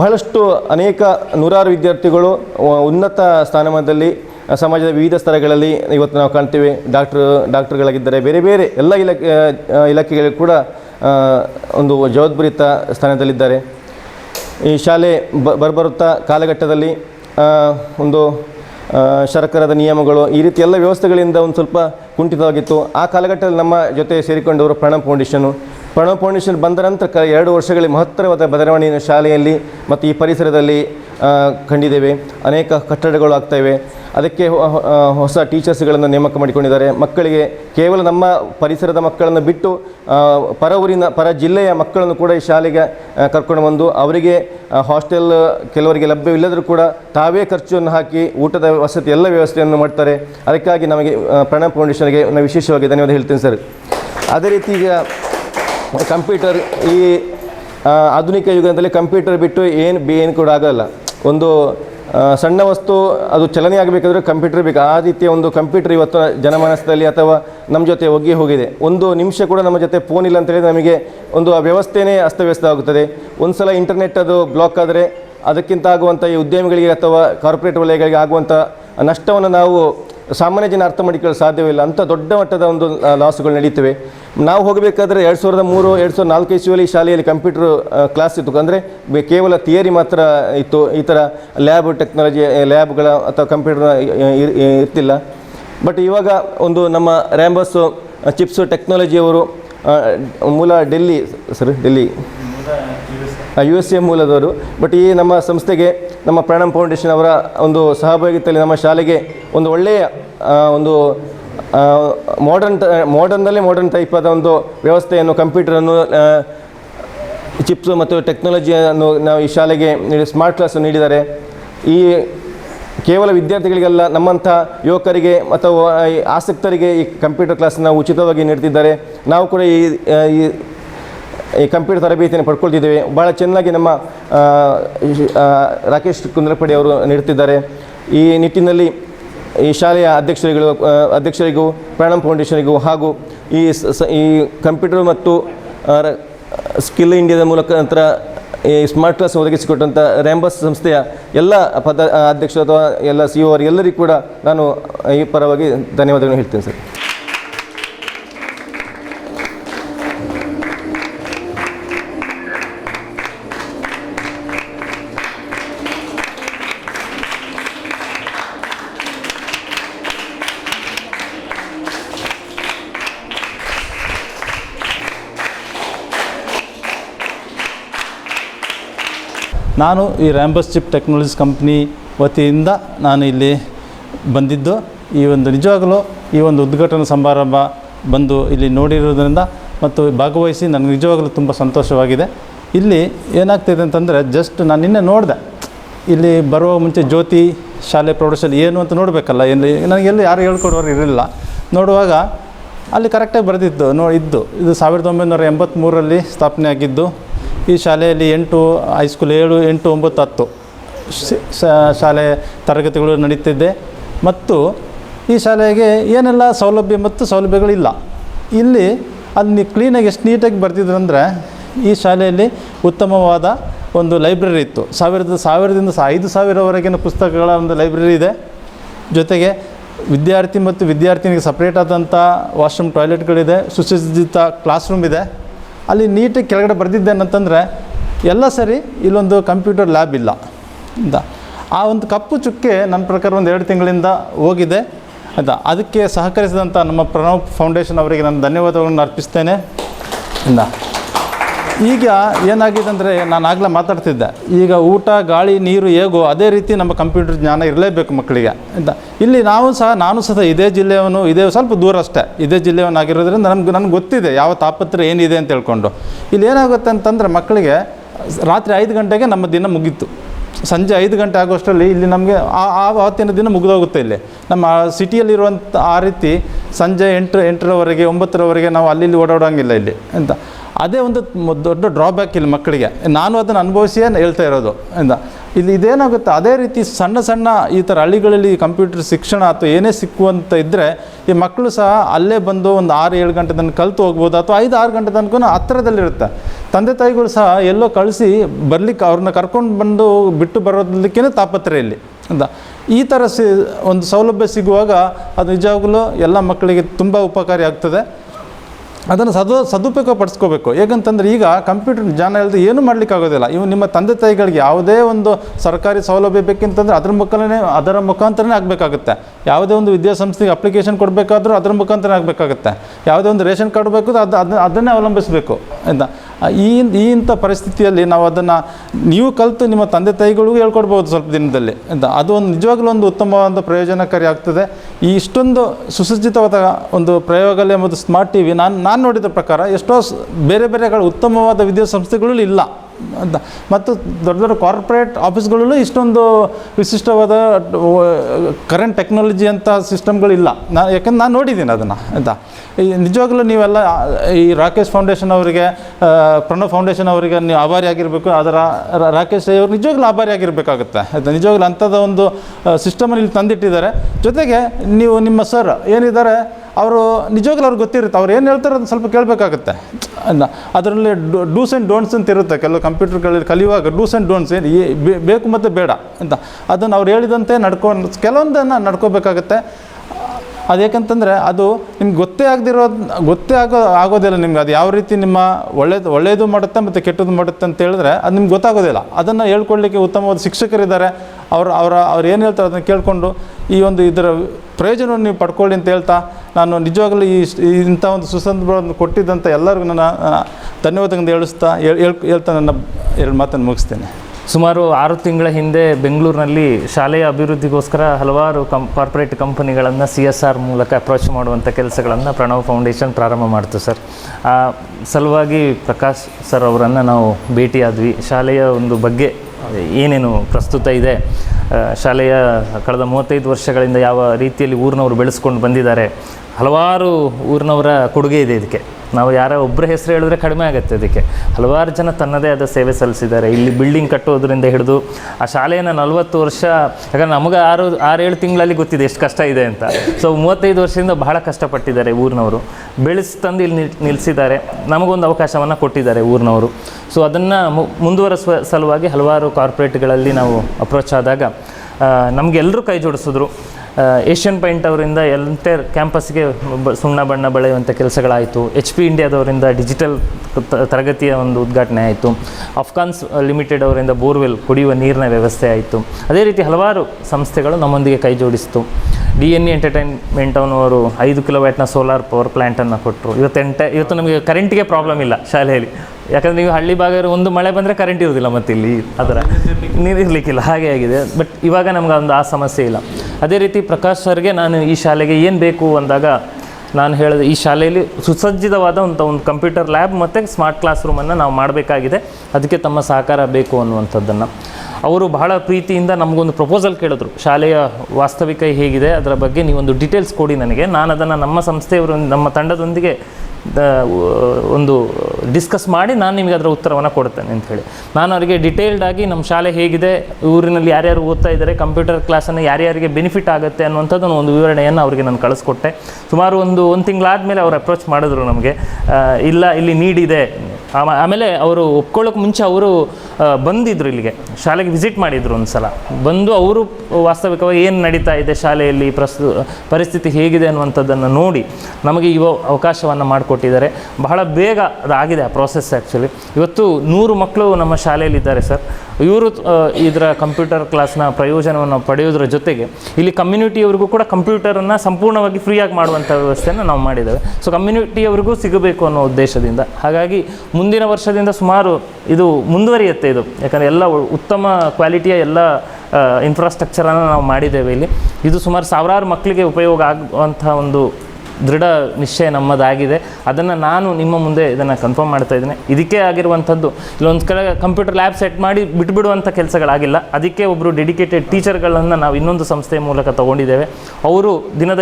ಬಹಳಷ್ಟು ಅನೇಕ ನೂರಾರು ವಿದ್ಯಾರ್ಥಿಗಳು ಉನ್ನತ ಸ್ಥಾನಮಾನದಲ್ಲಿ ಸಮಾಜದ ವಿವಿಧ ಸ್ತರಗಳಲ್ಲಿ ಇವತ್ತು ನಾವು ಕಾಣ್ತೀವಿ. ಡಾಕ್ಟ್ರು, ಡಾಕ್ಟರ್ಗಳಾಗಿದ್ದಾರೆ. ಬೇರೆ ಬೇರೆ ಎಲ್ಲ ಇಲಾಖೆ ಇಲಾಖೆಗಳು ಕೂಡ ಒಂದು ಜವಾಬ್ದಾರಿಯುತ ಸ್ಥಾನದಲ್ಲಿದ್ದಾರೆ. ಈ ಶಾಲೆ ಬರ್ಬರುತ್ತಾ ಕಾಲಘಟ್ಟದಲ್ಲಿ ಒಂದು ಸರ್ಕಾರದ ನಿಯಮಗಳು ಈ ರೀತಿ ಎಲ್ಲ ವ್ಯವಸ್ಥೆಗಳಿಂದ ಒಂದು ಸ್ವಲ್ಪ ಕುಂಠಿತವಾಗಿತ್ತು. ಆ ಕಾಲಘಟ್ಟದಲ್ಲಿ ನಮ್ಮ ಜೊತೆ ಸೇರಿಕೊಂಡವರು ಪ್ರಣಬ್ ಫೌಂಡೇಶನು ಪ್ರಣವ್ ಫೌಂಡೇಶನ್ ಬಂದ ನಂತರ ಕ ಎರಡು ವರ್ಷಗಳಲ್ಲಿ ಮಹತ್ತರವಾದ ಬದಲಾವಣೆಯನ್ನು ಶಾಲೆಯಲ್ಲಿ ಮತ್ತು ಈ ಪರಿಸರದಲ್ಲಿ ಕಂಡಿದ್ದೇವೆ. ಅನೇಕ ಕಟ್ಟಡಗಳು ಆಗ್ತವೆ. ಅದಕ್ಕೆ ಹೊಸ ಟೀಚರ್ಸ್ಗಳನ್ನು ನೇಮಕ ಮಾಡಿಕೊಂಡಿದ್ದಾರೆ. ಮಕ್ಕಳಿಗೆ ಕೇವಲ ನಮ್ಮ ಪರಿಸರದ ಮಕ್ಕಳನ್ನು ಬಿಟ್ಟು ಪರ ಊರಿನ, ಪರ ಜಿಲ್ಲೆಯ ಮಕ್ಕಳನ್ನು ಕೂಡ ಈ ಶಾಲೆಗೆ ಕರ್ಕೊಂಡು ಬಂದು ಅವರಿಗೆ ಹಾಸ್ಟೆಲ್ ಕೆಲವರಿಗೆ ಲಭ್ಯವಿಲ್ಲದರೂ ಕೂಡ ತಾವೇ ಖರ್ಚನ್ನು ಹಾಕಿ ಊಟದ ವಸತಿ, ಎಲ್ಲ ವ್ಯವಸ್ಥೆಯನ್ನು ಮಾಡ್ತಾರೆ. ಅದಕ್ಕಾಗಿ ನಮಗೆ ಪ್ರಣವ್ ಫೌಂಡೇಶನ್ಗೆ ನಾನು ವಿಶೇಷವಾಗಿ ಧನ್ಯವಾದ ಹೇಳ್ತೇನೆ ಸರ್. ಅದೇ ರೀತಿ ಈಗ ಕಂಪ್ಯೂಟರ್, ಈ ಆಧುನಿಕ ಯುಗದಲ್ಲಿ ಕಂಪ್ಯೂಟರ್ ಬಿಟ್ಟು ಏನು ಬಿ, ಏನು ಕೂಡ ಆಗಲ್ಲ. ಒಂದು ಸಣ್ಣ ವಸ್ತು, ಅದು ಚಲನೆ ಆಗಬೇಕಾದ್ರೆ ಕಂಪ್ಯೂಟರ್ ಬೇಕು. ಆ ರೀತಿಯ ಒಂದು ಕಂಪ್ಯೂಟರ್ ಇವತ್ತು ಜನಮಾನಸದಲ್ಲಿ ಅಥವಾ ನಮ್ಮ ಜೊತೆ ಒಗ್ಗಿ ಹೋಗಿದೆ. ಒಂದು ನಿಮಿಷ ಕೂಡ ನಮ್ಮ ಜೊತೆ ಫೋನ್ ಇಲ್ಲ ಅಂತ ಹೇಳಿದ್ರೆ ನಮಗೆ ಒಂದು ಆ ವ್ಯವಸ್ಥೆನೇ ಅಸ್ತವ್ಯಸ್ತ ಆಗುತ್ತದೆ. ಒಂದು ಸಲ ಇಂಟರ್ನೆಟ್ ಅದು ಬ್ಲಾಕ್ ಆದರೆ ಅದಕ್ಕಿಂತ ಆಗುವಂಥ ಈ ಉದ್ಯಮಿಗಳಿಗೆ ಅಥವಾ ಕಾರ್ಪೊರೇಟ್ ವಲಯಗಳಿಗೆ ಆಗುವಂಥ ನಷ್ಟವನ್ನು ನಾವು ಸಾಮಾನ್ಯ ಜನ ಅರ್ಥ ಮಾಡಿಕೊಳ್ಳಲು ಸಾಧ್ಯವಿಲ್ಲ. ಅಂಥ ದೊಡ್ಡ ಮಟ್ಟದ ಒಂದು ಲಾಸ್ಗಳು ನಡೀತವೆ. ನಾವು ಹೋಗಬೇಕಾದ್ರೆ ಎರಡು ಸಾವಿರದ ಮೂರು, ಎರಡು ಸಾವಿರದ ನಾಲ್ಕು ಇಸ್ವಿಯಲ್ಲಿ ಶಾಲೆಯಲ್ಲಿ ಕಂಪ್ಯೂಟರ್ ಕ್ಲಾಸ್ ಇತ್ತು. ಅಂದರೆ ಕೇವಲ ಥಿಯರಿ ಮಾತ್ರ ಇತ್ತು. ಈ ಥರ ಲ್ಯಾಬ್ ಟೆಕ್ನಾಲಜಿ ಲ್ಯಾಬ್ಗಳ ಅಥವಾ ಕಂಪ್ಯೂಟರ್ ಇರ್ತಿಲ್ಲ. ಬಟ್ ಇವಾಗ ಒಂದು ನಮ್ಮ ರ್ಯಾಂಬಸ್ ಚಿಪ್ಸ್ ಟೆಕ್ನಾಲಜಿಯವರು ಮೂಲ Delhi sir Delhi. U S A ಮೂಲದವರು. But ಈ ನಮ್ಮ ಸಂಸ್ಥೆಗೆ, ನಮ್ಮ ಪ್ರಣಮ್ ಫೌಂಡೇಶನ್ ಅವರ ಒಂದು ಸಹಭಾಗಿತ್ವದಲ್ಲಿ ನಮ್ಮ ಶಾಲೆಗೆ ಒಂದು ಒಳ್ಳೆಯ ಒಂದು ಮಾಡರ್ನ್ ಮಾಡರ್ನಲ್ಲಿ ಮಾಡರ್ನ್ ಟೈಪ್ ಆದ ಒಂದು ವ್ಯವಸ್ಥೆಯನ್ನು ಕಂಪ್ಯೂಟರನ್ನು ಚಿಪ್ಸ್ ಮತ್ತು ಟೆಕ್ನಾಲಜಿಯನ್ನು ನಾವು ಈ ಶಾಲೆಗೆ ನೀಡಿ ಸ್ಮಾರ್ಟ್ ಕ್ಲಾಸ್ ನೀಡಿದ್ದಾರೆ ಈ ಕೇವಲ ವಿದ್ಯಾರ್ಥಿಗಳಿಗೆಲ್ಲ ನಮ್ಮಂಥ ಯುವಕರಿಗೆ ಅಥವಾ ಆಸಕ್ತರಿಗೆ ಈ ಕಂಪ್ಯೂಟರ್ ಕ್ಲಾಸನ್ನು ಉಚಿತವಾಗಿ ನೀಡ್ತಿದ್ದಾರೆ ನಾವು ಕೂಡ ಈ ಈ ಕಂಪ್ಯೂಟರ್ ತರಬೇತಿಯನ್ನು ಪಡ್ಕೊಳ್ತಿದ್ದೇವೆ. ಭಾಳ ಚೆನ್ನಾಗಿ ನಮ್ಮ ರಾಕೇಶ್ ಕುಂದ್ರಪಡಿ ಅವರು ನೀಡ್ತಿದ್ದಾರೆ. ಈ ನಿಟ್ಟಿನಲ್ಲಿ ಈ ಶಾಲೆಯ ಅಧ್ಯಕ್ಷರಿಗಳು ಅಧ್ಯಕ್ಷರಿಗೂ ಪ್ರಣಮ್ ಫೌಂಡೇಶನ್ಗೂ ಹಾಗೂ ಈ ಈ ಕಂಪ್ಯೂಟರ್ ಮತ್ತು ಸ್ಕಿಲ್ ಇಂಡಿಯಾದ ಮೂಲಕ ನಂತರ ಈ ಸ್ಮಾರ್ಟ್ ಕ್ಲಾಸ್ ಒದಗಿಸಿಕೊಟ್ಟಂಥ ರ್ಯಾಂಬಸ್ ಸಂಸ್ಥೆಯ ಎಲ್ಲ ಪದ ಅಧ್ಯಕ್ಷರು ಅಥವಾ ಎಲ್ಲ ಸಿ ಒ ಅವರಿಗೆಲ್ಲರಿಗೂ ಕೂಡ ನಾನು ಈ ಪರವಾಗಿ ಧನ್ಯವಾದಗಳನ್ನು ಹೇಳ್ತೇನೆ ಸರ್. ನಾನು ಈ ರ್ಯಾಂಬಸ್ ಚಿಪ್ ಟೆಕ್ನಾಲಜಿ ಕಂಪ್ನಿ ವತಿಯಿಂದ ನಾನು ಇಲ್ಲಿ ಬಂದಿದ್ದು. ಈ ಒಂದು ನಿಜವಾಗಲೂ ಈ ಒಂದು ಉದ್ಘಾಟನಾ ಸಮಾರಂಭ ಬಂದು ಇಲ್ಲಿ ನೋಡಿರೋದ್ರಿಂದ ಮತ್ತು ಭಾಗವಹಿಸಿ ನನಗೆ ನಿಜವಾಗಲೂ ತುಂಬ ಸಂತೋಷವಾಗಿದೆ. ಇಲ್ಲಿ ಏನಾಗ್ತಿದೆ ಅಂತಂದರೆ ಜಸ್ಟ್ ನಾನು ನಿನ್ನೆ ನೋಡಿದೆ. ಇಲ್ಲಿ ಬರುವ ಮುಂಚೆ ಜ್ಯೋತಿ ಶಾಲೆ ಪ್ರೌಢಶಾಲೆ ಏನು ಅಂತ ನೋಡಬೇಕಲ್ಲ, ಎಲ್ಲಿ ನನಗೆಲ್ಲ ಯಾರು ಹೇಳ್ಕೊಡೋರು ಇರಲಿಲ್ಲ. ನೋಡುವಾಗ ಅಲ್ಲಿ ಕರೆಕ್ಟಾಗಿ ಬರೆದಿತ್ತು ನೋ ಇದ್ದು. ಇದು ಸಾವಿರದ ಒಂಬೈನೂರ ಎಂಬತ್ತ್ಮೂರರಲ್ಲಿ ಸ್ಥಾಪನೆ ಆಗಿದ್ದು ಈ ಶಾಲೆಯಲ್ಲಿ ಎಂಟು ಹೈಸ್ಕೂಲ್ ಏಳು, ಎಂಟು, ಒಂಬತ್ತು, ಹತ್ತು ಶಾಲೆ ತರಗತಿಗಳು ನಡೀತಿದ್ದೆ. ಮತ್ತು ಈ ಶಾಲೆಗೆ ಏನೆಲ್ಲ ಸೌಲಭ್ಯ ಮತ್ತು ಸೌಲಭ್ಯಗಳಿಲ್ಲ. ಇಲ್ಲಿ ಅಲ್ಲಿ ಕ್ಲೀನಾಗಿ ಎಷ್ಟು ನೀಟಾಗಿ ಬರ್ತಿದ್ರು ಅಂದರೆ ಈ ಶಾಲೆಯಲ್ಲಿ ಉತ್ತಮವಾದ ಒಂದು ಲೈಬ್ರರಿ ಇತ್ತು. ಸಾವಿರದ, ಸಾವಿರದಿಂದ ಐದು ಸಾವಿರವರೆಗಿನ ಪುಸ್ತಕಗಳ ಒಂದು ಲೈಬ್ರರಿ ಇದೆ. ಜೊತೆಗೆ ವಿದ್ಯಾರ್ಥಿ ಮತ್ತು ವಿದ್ಯಾರ್ಥಿನಿಗೆ ಸಪ್ರೇಟ್ ಆದಂಥ ವಾಶ್ರೂಮ್ ಟಾಯ್ಲೆಟ್ಗಳಿದೆ ಸುಸಜ್ಜಿತ ಕ್ಲಾಸ್ ರೂಮ್ ಇದೆ. ಅಲ್ಲಿ ನೀಟಾಗಿ ಕೆಳಗಡೆ ಬರೆದಿದ್ದೇನಂತಂದರೆ ಎಲ್ಲ ಸರಿ ಇಲ್ಲೊಂದು ಕಂಪ್ಯೂಟರ್ ಲ್ಯಾಬ್ ಇಲ್ಲ. ಅಂತ. ಆ ಒಂದು ಕಪ್ಪು ಚುಕ್ಕೆ ನನ್ನ ಪ್ರಕಾರ ಒಂದು ಎರಡು ತಿಂಗಳಿಂದ ಹೋಗಿದೆ. ಆಯಿತಾ? ಅದಕ್ಕೆ ಸಹಕರಿಸಿದಂಥ ನಮ್ಮ ಪ್ರಣವ್ ಫೌಂಡೇಶನ್ ಅವರಿಗೆ ನಾನು ಧನ್ಯವಾದಗಳನ್ನು ಅರ್ಪಿಸ್ತೇನೆ. ಇಂದ. ಈಗ ಏನಾಗಿದೆ ಅಂದರೆ ನಾನು ಆಗಲೇ ಮಾತಾಡ್ತಿದ್ದೆ. ಈಗ ಊಟ, ಗಾಳಿ, ನೀರು ಹೇಗೋ ಅದೇ ರೀತಿ ನಮ್ಮ ಕಂಪ್ಯೂಟರ್ ಜ್ಞಾನ ಇರಲೇಬೇಕು ಮಕ್ಕಳಿಗೆ ಅಂತ ಇಲ್ಲಿ ನಾವು ಸಹ, ನಾನು ಸಹ ಇದೇ ಜಿಲ್ಲೆಯವನು, ಇದೇ ಸ್ವಲ್ಪ ದೂರ ಅಷ್ಟೇ. ಇದೇ ಜಿಲ್ಲೆಯವನಾಗಿರೋದ್ರಿಂದ ನಮ್ಗೆ ನನಗೆ ಗೊತ್ತಿದೆ ಯಾವ ತಾಪತ್ರ ಏನಿದೆ ಅಂತ ಹೇಳ್ಕೊಂಡು ಇಲ್ಲಿ ಏನಾಗುತ್ತೆ ಅಂತಂದರೆ ಮಕ್ಕಳಿಗೆ ರಾತ್ರಿ ಐದು ಗಂಟೆಗೆ ನಮ್ಮ ದಿನ ಮುಗೀತು. ಸಂಜೆ ಐದು ಗಂಟೆ ಆಗೋಷ್ಟರಲ್ಲಿ ಇಲ್ಲಿ ನಮಗೆ ಆ ಆವತ್ತಿನ ದಿನ ಮುಗಿದೋಗುತ್ತೆ ಇಲ್ಲಿ. ನಮ್ಮ ಸಿಟಿಯಲ್ಲಿರುವಂಥ ಆ ರೀತಿ ಸಂಜೆ ಎಂಟು, ಎಂಟರವರೆಗೆ, ಒಂಬತ್ತರವರೆಗೆ ನಾವು ಅಲ್ಲಿ ಓಡಾಡೋಂಗಿಲ್ಲ ಇಲ್ಲಿ ಅಂತ ಅದೇ ಒಂದು ದೊಡ್ಡ ಡ್ರಾಬ್ಯಾಕ್ ಇಲ್ಲಿ ಮಕ್ಕಳಿಗೆ. ನಾನು ಅದನ್ನು ಅನುಭವಿಸಿಯೇ ಹೇಳ್ತಾ ಇರೋದು. ಇಂದ. ಇಲ್ಲಿ ಇದೇನಾಗುತ್ತೆ? ಅದೇ ರೀತಿ ಸಣ್ಣ ಸಣ್ಣ ಈ ಥರ ಹಳ್ಳಿಗಳಲ್ಲಿ ಕಂಪ್ಯೂಟರ್ ಶಿಕ್ಷಣ ಅಥವಾ ಏನೇ ಸಿಕ್ಕುವಂತ ಇದ್ದರೆ ಈ ಮಕ್ಕಳು ಸಹ ಅಲ್ಲೇ ಬಂದು ಒಂದು ಆರು ಏಳು ಗಂಟೆ ತನಕ ಕಲ್ತು ಹೋಗ್ಬೋದು ಅಥವಾ ಐದು ಆರು ಗಂಟೆ ತನಕ ಹತ್ತಿರದಲ್ಲಿರುತ್ತೆ ತಂದೆ ತಾಯಿಗಳು ಸಹ ಎಲ್ಲೋ ಕಳಿಸಿ ಬರ್ಲಿಕ್ಕೆ ಅವ್ರನ್ನ ಕರ್ಕೊಂಡು ಬಂದು ಬಿಟ್ಟು ಬರೋದಕ್ಕೇ ತಾಪತ್ರೆ ಇಲ್ಲಿ. ಅಂತ ಈ ಥರ ಸಿ ಒಂದು ಸೌಲಭ್ಯ ಸಿಗುವಾಗ ಅದು ನಿಜವಾಗಲೂ ಎಲ್ಲ ಮಕ್ಕಳಿಗೆ ತುಂಬ ಉಪಕಾರಿ ಆಗ್ತದೆ. ಅದನ್ನು ಸದು ಸದುಪಯೋಗ ಪಡಿಸ್ಕೋಬೇಕು ಹೇಗಂತಂದ್ರೆ ಈಗ ಕಂಪ್ಯೂಟರ್ ಜ್ಞಾನ ಇಲ್ಲದೆ ಏನು ಮಾಡ್ಲಿಕ್ಕೆ ಆಗೋದಿಲ್ಲ ಇವು ನಿಮ್ಮ ತಂದೆ ತಾಯಿಗಳಿಗೆ ಯಾವುದೇ ಒಂದು ಸರ್ಕಾರಿ ಸೌಲಭ್ಯ ಬೇಕಂತಂದ್ರೆ ಅದ್ರ ಮುಖಾಂತರನೇ, ಅದರ ಮುಖಾಂತರನೇ ಆಗಬೇಕಾಗುತ್ತೆ. ಯಾವುದೇ ಒಂದು ವಿದ್ಯಾಸಂಸ್ಥೆಗೆ ಅಪ್ಲಿಕೇಶನ್ ಕೊಡಬೇಕಾದ್ರೂ ಅದರ ಮುಖಾಂತರ ಆಗಬೇಕಾಗುತ್ತೆ. ಯಾವುದೇ ಒಂದು ರೇಷನ್ ಕಾರ್ಡ್ ಬೇಕು ಅದು ಅದನ್ನ ಅದನ್ನೇ ಅವಲಂಬಿಸಬೇಕು. ಅಂತ ಈ ಈ ಇಂಥ ಪರಿಸ್ಥಿತಿಯಲ್ಲಿ ನಾವು ಅದನ್ನು ನೀವು ಕಲಿತು ನಿಮ್ಮ ತಂದೆ ತಾಯಿಗಳಿಗೂ ಹೇಳ್ಕೊಡ್ಬೋದು ಸ್ವಲ್ಪ ದಿನದಲ್ಲಿ. ಅಂತ ಅದು ಒಂದು ನಿಜವಾಗ್ಲೂ ಒಂದು ಉತ್ತಮವಾದ ಪ್ರಯೋಜನಕಾರಿ ಆಗ್ತದೆ. ಈ ಇಷ್ಟೊಂದು ಸುಸಜ್ಜಿತವಾದ ಒಂದು ಪ್ರಯೋಗಾಲಯ ಮತ್ತು ಸ್ಮಾರ್ಟ್ ಟಿ ವಿ ನಾನು ನಾನು ನೋಡಿದ ಪ್ರಕಾರ ಎಷ್ಟೋ ಬೇರೆ ಬೇರೆಗಳ ಉತ್ತಮವಾದ ವಿದ್ಯಾಸಂಸ್ಥೆಗಳು ಇಲ್ಲ. ಅಂತ. ಮತ್ತು ದೊಡ್ಡ ದೊಡ್ಡ ಕಾರ್ಪೊರೇಟ್ ಆಫೀಸ್ಗಳಲ್ಲೂ ಇಷ್ಟೊಂದು ವಿಶಿಷ್ಟವಾದ ಕರೆಂಟ್ ಟೆಕ್ನಾಲಜಿ ಅಂತ ಸಿಸ್ಟಮ್ಗಳಿಲ್ಲ ನಾ, ಯಾಕಂದ್ರೆ ನಾನು ನೋಡಿದ್ದೀನಿ ಅದನ್ನು ಅಂತ ಈ ನಿಜವಾಗ್ಲೂ ನೀವೆಲ್ಲ, ಈ ರಾಕೇಶ್ ಫೌಂಡೇಶನ್ ಅವರಿಗೆ ಪ್ರಣವ್ ಫೌಂಡೇಶನ್ ಅವರಿಗೆ ನೀವು ಆಭಾರಿ ಆಗಿರಬೇಕು, ಅದರ ರಾಕೇಶ್ ಅವರು ನಿಜವಾಗ್ಲೂ ಆಭಾರಿ ಆಗಿರಬೇಕಾಗುತ್ತೆ, ಆಯಿತಾ? ನಿಜವಾಗ್ಲೂ ಅಂಥದ್ದು ಒಂದು ಸಿಸ್ಟಮನ್ನು ಇಲ್ಲಿ ತಂದಿಟ್ಟಿದ್ದಾರೆ. ಜೊತೆಗೆ ನೀವು ನಿಮ್ಮ ಸರ್ ಏನಿದ್ದಾರೆ ಅವರು ನಿಜವಾಗ್ಲೂ ಅವ್ರಿಗೆ ಗೊತ್ತಿರುತ್ತೆ. ಅವ್ರು ಏನು ಹೇಳ್ತಾರೆ ಅದನ್ನು ಸ್ವಲ್ಪ ಕೇಳಬೇಕಾಗುತ್ತೆ. ಅದರಲ್ಲಿ ಡೂಸ್ ಆ್ಯಂಡ್ ಡೋಂಟ್ಸ್ ಅಂತ ಇರುತ್ತೆ. ಕೆಲವು ಕಂಪ್ಯೂಟರ್ಗಳಲ್ಲಿ ಕಲಿಯುವಾಗ ಡೂಸ್ ಆ್ಯಂಡ್ ಡೋಂಟ್ಸ್ ಬೇಕು ಮತ್ತು ಬೇಡ ಅಂತ. ಅದನ್ನು ಅವ್ರು ಹೇಳಿದಂತೆ ನಡ್ಕೊಂಡು ಕೆಲವೊಂದನ್ನು ನಡ್ಕೋಬೇಕಾಗತ್ತೆ. ಅದು ಯಾಕಂತಂದರೆ ಅದು ನಿಮ್ಗೆ ಗೊತ್ತೇ ಆಗದಿರೋ ಗೊತ್ತೇ ಆಗೋ, ಆಗೋದಿಲ್ಲ ನಿಮ್ಗೆ. ಅದು ಯಾವ ರೀತಿ ನಿಮ್ಮ ಒಳ್ಳೇದು ಒಳ್ಳೆಯದು ಮಾಡುತ್ತೆ ಮತ್ತು ಕೆಟ್ಟದ್ದು ಮಾಡುತ್ತೆ ಅಂತ ಹೇಳಿದ್ರೆ ಅದು ನಿಮ್ಗೆ ಗೊತ್ತಾಗೋದಿಲ್ಲ. ಅದನ್ನು ಹೇಳ್ಕೊಳ್ಳಿಕ್ಕೆ ಉತ್ತಮವಾದ ಶಿಕ್ಷಕರಿದ್ದಾರೆ. ಅವರು, ಅವರ, ಅವ್ರು ಏನು ಹೇಳ್ತಾರೆ ಅದನ್ನು ಕೇಳಿಕೊಂಡು ಈ ಒಂದು ಇದರ ಪ್ರಯೋಜನವನ್ನು ನೀವು ಪಡ್ಕೊಳ್ಳಿ ಅಂತ ಹೇಳ್ತಾ ನಾನು ನಿಜವಾಗಲೂ ಈ ಇಂಥ ಒಂದು ಸುಸಂದರ್ಭವನ್ನು ಕೊಟ್ಟಿದ್ದಂಥ ಎಲ್ಲರಿಗೂ ನನ್ನ ಧನ್ಯವಾದಗಳನ್ನು ಹೇಳಿಸ್ತಾ, ಹೇಳ್ ಹೇಳ್- ಹೇಳ್ತಾ ನನ್ನ ಎರಡು ಮಾತನ್ನು ಮುಗಿಸ್ತೇನೆ. ಸುಮಾರು ಆರು ತಿಂಗಳ ಹಿಂದೆ ಬೆಂಗಳೂರಿನಲ್ಲಿ ಶಾಲೆಯ ಅಭಿವೃದ್ಧಿಗೋಸ್ಕರ ಹಲವಾರು ಕಂ, ಕಾರ್ಪೊರೇಟ್ ಕಂಪನಿಗಳನ್ನು ಸಿ ಎಸ್ ಆರ್ ಮೂಲಕ ಅಪ್ರೋಚ್ ಮಾಡುವಂಥ ಕೆಲಸಗಳನ್ನು ಪ್ರಣವ್ ಫೌಂಡೇಶನ್ ಪ್ರಾರಂಭ ಮಾಡ್ತು ಸರ್. ಆ ಸಲುವಾಗಿ ಪ್ರಕಾಶ್ ಸರ್ ಅವರನ್ನು ನಾವು ಭೇಟಿಯಾದ್ವಿ. ಶಾಲೆಯ ಒಂದು ಬಗ್ಗೆ ಏನೇನು ಪ್ರಸ್ತುತ ಇದೆ ಶಾಲೆಯ ಕಳೆದ ಮೂವತ್ತೈದು ವರ್ಷಗಳಿಂದ ಯಾವ ರೀತಿಯಲ್ಲಿ ಊರಿನವರು ಬೆಳೆಸ್ಕೊಂಡು ಬಂದಿದ್ದಾರೆ, ಹಲವಾರು ಊರಿನವರ ಕೊಡುಗೆ ಇದೆ ಇದಕ್ಕೆ. ನಾವು ಯಾರೋ ಒಬ್ಬರ ಹೆಸರು ಹೇಳಿದ್ರೆ ಕಡಿಮೆ ಆಗುತ್ತೆ ಅದಕ್ಕೆ ಹಲವಾರು ಜನ ತನ್ನದೇ ಆದ ಸೇವೆ ಸಲ್ಲಿಸಿದ್ದಾರೆ. ಇಲ್ಲಿ ಬಿಲ್ಡಿಂಗ್ ಕಟ್ಟೋದ್ರಿಂದ ಹಿಡಿದು ಆ ಶಾಲೆಯನ್ನು ನಲವತ್ತು ವರ್ಷ, ಯಾಕಂದ್ರೆ ನಮಗೆ ಆರು, ಆರೇಳು ತಿಂಗಳಲ್ಲಿ ಗೊತ್ತಿದೆ ಎಷ್ಟು ಕಷ್ಟ ಇದೆ ಅಂತ. ಸೊ ಮೂವತ್ತೈದು ವರ್ಷದಿಂದ ಬಹಳ ಕಷ್ಟಪಟ್ಟಿದ್ದಾರೆ ಊರಿನವರು. ಬೆಳೆಸಿ ತಂದು ಇಲ್ಲಿ ನಿಲ್, ನಿಲ್ಲಿಸಿದ್ದಾರೆ. ನಮಗೊಂದು ಅವಕಾಶವನ್ನು ಕೊಟ್ಟಿದ್ದಾರೆ ಊರಿನವರು. ಸೊ ಅದನ್ನು ಮುಂದುವರೆಸುವ ಸಲುವಾಗಿ ಹಲವಾರು ಕಾರ್ಪೊರೇಟ್ಗಳಲ್ಲಿ ನಾವು ಅಪ್ರೋಚ್ ಆದಾಗ ನಮಗೆಲ್ಲರೂ ಕೈ ಜೋಡಿಸಿದ್ರು. ಏಷ್ಯನ್ ಪೈಂಟ್ ಅವರಿಂದ ಎಂಟೈರ್ ಕ್ಯಾಂಪಸ್ಗೆ ಸುಣ್ಣ ಬಣ್ಣ ಬಳೆಯುವಂಥ ಕೆಲಸಗಳಾಯಿತು. ಎಚ್ ಪಿ ಇಂಡಿಯಾದವರಿಂದ ಡಿಜಿಟಲ್ ತರಗತಿಯ ಒಂದು ಉದ್ಘಾಟನೆ ಆಯಿತು. ಅಫ್ಘಾನ್ಸ್ ಲಿಮಿಟೆಡ್ ಅವರಿಂದ ಬೋರ್ವೆಲ್ ಕುಡಿಯುವ ನೀರಿನ ವ್ಯವಸ್ಥೆ ಆಯಿತು. ಅದೇ ರೀತಿ ಹಲವಾರು ಸಂಸ್ಥೆಗಳು ನಮ್ಮೊಂದಿಗೆ ಕೈ ಜೋಡಿಸಿತು. ಡಿ ಎನ್ ಇ ಎಂಟರ್ಟೈನ್ಮೆಂಟ್ ಅವರು ಐದು ಕಿಲೋವ್ಯಾಟ್ನ ಸೋಲಾರ್ ಪವರ್ ಪ್ಲ್ಯಾಂಟನ್ನು ಕೊಟ್ಟರು ಇವತ್ತು ಎಂಟ ಇವತ್ತು ನಮಗೆ ಕರೆಂಟಿಗೆ ಪ್ರಾಬ್ಲಮ್ ಇಲ್ಲ ಶಾಲೆಯಲ್ಲಿ. ಯಾಕಂದರೆ ನೀವು ಹಳ್ಳಿ ಭಾಗ ಒಂದು ಮಳೆ ಬಂದರೆ ಕರೆಂಟ್ ಇರೋದಿಲ್ಲ ಮತ್ತೆ ಇಲ್ಲಿ ಅದರ ಥರ. ನೀರು ಇರಲಿಕ್ಕಿಲ್ಲ ಹಾಗೆ ಆಗಿದೆ. ಬಟ್ ಇವಾಗ ನಮ್ಗೆ ಒಂದು ಆ ಸಮಸ್ಯೆ ಇಲ್ಲ. ಅದೇ ರೀತಿ ಪ್ರಕಾಶ್ ಸರ್ಗೆ ನಾನು ಈ ಶಾಲೆಗೆ ಏನು ಬೇಕು ಅಂದಾಗ ನಾನು ಹೇಳಿದೆ ಈ ಶಾಲೆಯಲ್ಲಿ ಸುಸಜ್ಜಿತವಾದ ಒಂದು ಒಂದು ಕಂಪ್ಯೂಟರ್ ಲ್ಯಾಬ್ ಮತ್ತು ಸ್ಮಾರ್ಟ್ ಕ್ಲಾಸ್ ರೂಮನ್ನು ನಾವು ಮಾಡಬೇಕಾಗಿದೆ. ಅದಕ್ಕೆ ತಮ್ಮ ಸಹಕಾರ ಬೇಕು ಅನ್ನುವಂಥದ್ದನ್ನು. ಅವರು ಬಹಳ ಪ್ರೀತಿಯಿಂದ ನಮಗೊಂದು ಪ್ರಪೋಸಲ್ ಕೇಳಿದ್ರು. ಶಾಲೆಯ ವಾಸ್ತವಿಕ ಹೇಗಿದೆ ಅದರ ಬಗ್ಗೆ ನೀವೊಂದು ಡೀಟೇಲ್ಸ್ ಕೊಡಿ ನನಗೆ. ನಾನು ಅದನ್ನು ನಮ್ಮ ಸಂಸ್ಥೆಯವರು ನಮ್ಮ ತಂಡದೊಂದಿಗೆ ಒಂದು ಡಿಸ್ಕಸ್ ಮಾಡಿ ನಾನು ನಿಮಗೆ ಅದರ ಉತ್ತರವನ್ನು ಕೊಡ್ತೇನೆ ಅಂತ ಹೇಳಿ. ನಾನು ಅವರಿಗೆ ಡಿಟೇಲ್ಡ್ ಆಗಿ ನಮ್ಮ ಶಾಲೆ ಹೇಗಿದೆ, ಊರಿನಲ್ಲಿ ಯಾರ್ಯಾರು ಓದ್ತಾ ಇದ್ದಾರೆ ಕಂಪ್ಯೂಟರ್ ಕ್ಲಾಸನ್ನು ಯಾರ್ಯಾರಿಗೆ ಬೆನಿಫಿಟ್ ಆಗುತ್ತೆ ಅನ್ನುವಂಥದ್ದನ್ನು ಒಂದು ವಿವರಣೆಯನ್ನು ಅವರಿಗೆ ನಾನು ಕಳಿಸ್ಕೊಟ್ಟೆ. ಸುಮಾರು ಒಂದು ಒಂದು ತಿಂಗಳಾದಮೇಲೆ ಅವರು ಅಪ್ರೋಚ್ ಮಾಡಿದ್ರು ನಮಗೆ. ಇಲ್ಲ, ಇಲ್ಲಿ ನೀಡಿದೆ. ಆಮೇಲೆ ಅವರು ಒಪ್ಕೊಳ್ಳೋಕೆ ಮುಂಚೆ ಅವರು ಬಂದಿದ್ರು ಇಲ್ಲಿಗೆ. ಶಾಲೆಗೆ ವಿಸಿಟ್ ಮಾಡಿದ್ರು ಒಂದು ಸಲ ಬಂದು ಅವರು ವಾಸ್ತವಿಕವಾಗಿ ಏನು ನಡೀತಾ ಇದೆ ಶಾಲೆಯಲ್ಲಿ, ಪ್ರಸ್ತು, ಪರಿಸ್ಥಿತಿ ಹೇಗಿದೆ ಅನ್ನುವಂಥದ್ದನ್ನು ನೋಡಿ ನಮಗೆ ಇವ ಅವಕಾಶವನ್ನು ಮಾಡಿಕೊಟ್ಟಿದ್ದಾರೆ. ಬಹಳ ಬೇಗ ಅದಾಗಿದೆ ಆ ಪ್ರೋಸೆಸ್ ಆ್ಯಕ್ಚುಲಿ ಇವತ್ತು ನೂರು ಮಕ್ಕಳು ನಮ್ಮ ಶಾಲೆಯಲ್ಲಿದ್ದಾರೆ ಸರ್. ಇವರು ಇದರ ಕಂಪ್ಯೂಟರ್ ಕ್ಲಾಸ್ನ ಪ್ರಯೋಜನವನ್ನು ಪಡೆಯೋದ್ರ ಜೊತೆಗೆ ಇಲ್ಲಿ ಕಮ್ಯುನಿಟಿಯವರಿಗೂ ಕೂಡ ಕಂಪ್ಯೂಟರನ್ನು ಸಂಪೂರ್ಣವಾಗಿ ಫ್ರೀಯಾಗಿ ಮಾಡುವಂಥ ವ್ಯವಸ್ಥೆಯನ್ನು ನಾವು ಮಾಡಿದ್ದೇವೆ. ಸೊ ಕಮ್ಯುನಿಟಿಯವರಿಗೂ ಸಿಗಬೇಕು ಅನ್ನೋ ಉದ್ದೇಶದಿಂದ. ಹಾಗಾಗಿ ಮುಂದಿನ ವರ್ಷದಿಂದ ಸುಮಾರು ಇದು ಮುಂದುವರಿಯುತ್ತೆ ಇದು. ಯಾಕಂದರೆ ಎಲ್ಲ ಉತ್ತಮ ಕ್ವಾಲಿಟಿಯ ಎಲ್ಲ ಇನ್ಫ್ರಾಸ್ಟ್ರಕ್ಚರನ್ನು ನಾವು ಮಾಡಿದ್ದೇವೆ ಇಲ್ಲಿ. ಇದು ಸುಮಾರು ಸಾವಿರಾರು ಮಕ್ಕಳಿಗೆ ಉಪಯೋಗ ಆಗುವಂಥ ಒಂದು ದೃಢ ನಿಶ್ಚಯ ನಮ್ಮದಾಗಿದೆ. ಅದನ್ನು ನಾನು ನಿಮ್ಮ ಮುಂದೆ ಇದನ್ನು ಕನ್ಫರ್ಮ್ ಮಾಡ್ತಾ ಇದ್ದೇನೆ. ಇದಕ್ಕೆ ಆಗಿರುವಂಥದ್ದು, ಇಲ್ಲೊಂದು ಕಡೆ ಕಂಪ್ಯೂಟರ್ ಲ್ಯಾಬ್ ಸೆಟ್ ಮಾಡಿ ಬಿಟ್ಬಿಡುವಂಥ ಕೆಲಸಗಳಾಗಿಲ್ಲ. ಅದಕ್ಕೆ ಒಬ್ಬರು ಡೆಡಿಕೇಟೆಡ್ ಟೀಚರ್ಗಳನ್ನು ನಾವು ಇನ್ನೊಂದು ಸಂಸ್ಥೆಯ ಮೂಲಕ ತಗೊಂಡಿದ್ದೇವೆ. ಅವರು ದಿನದ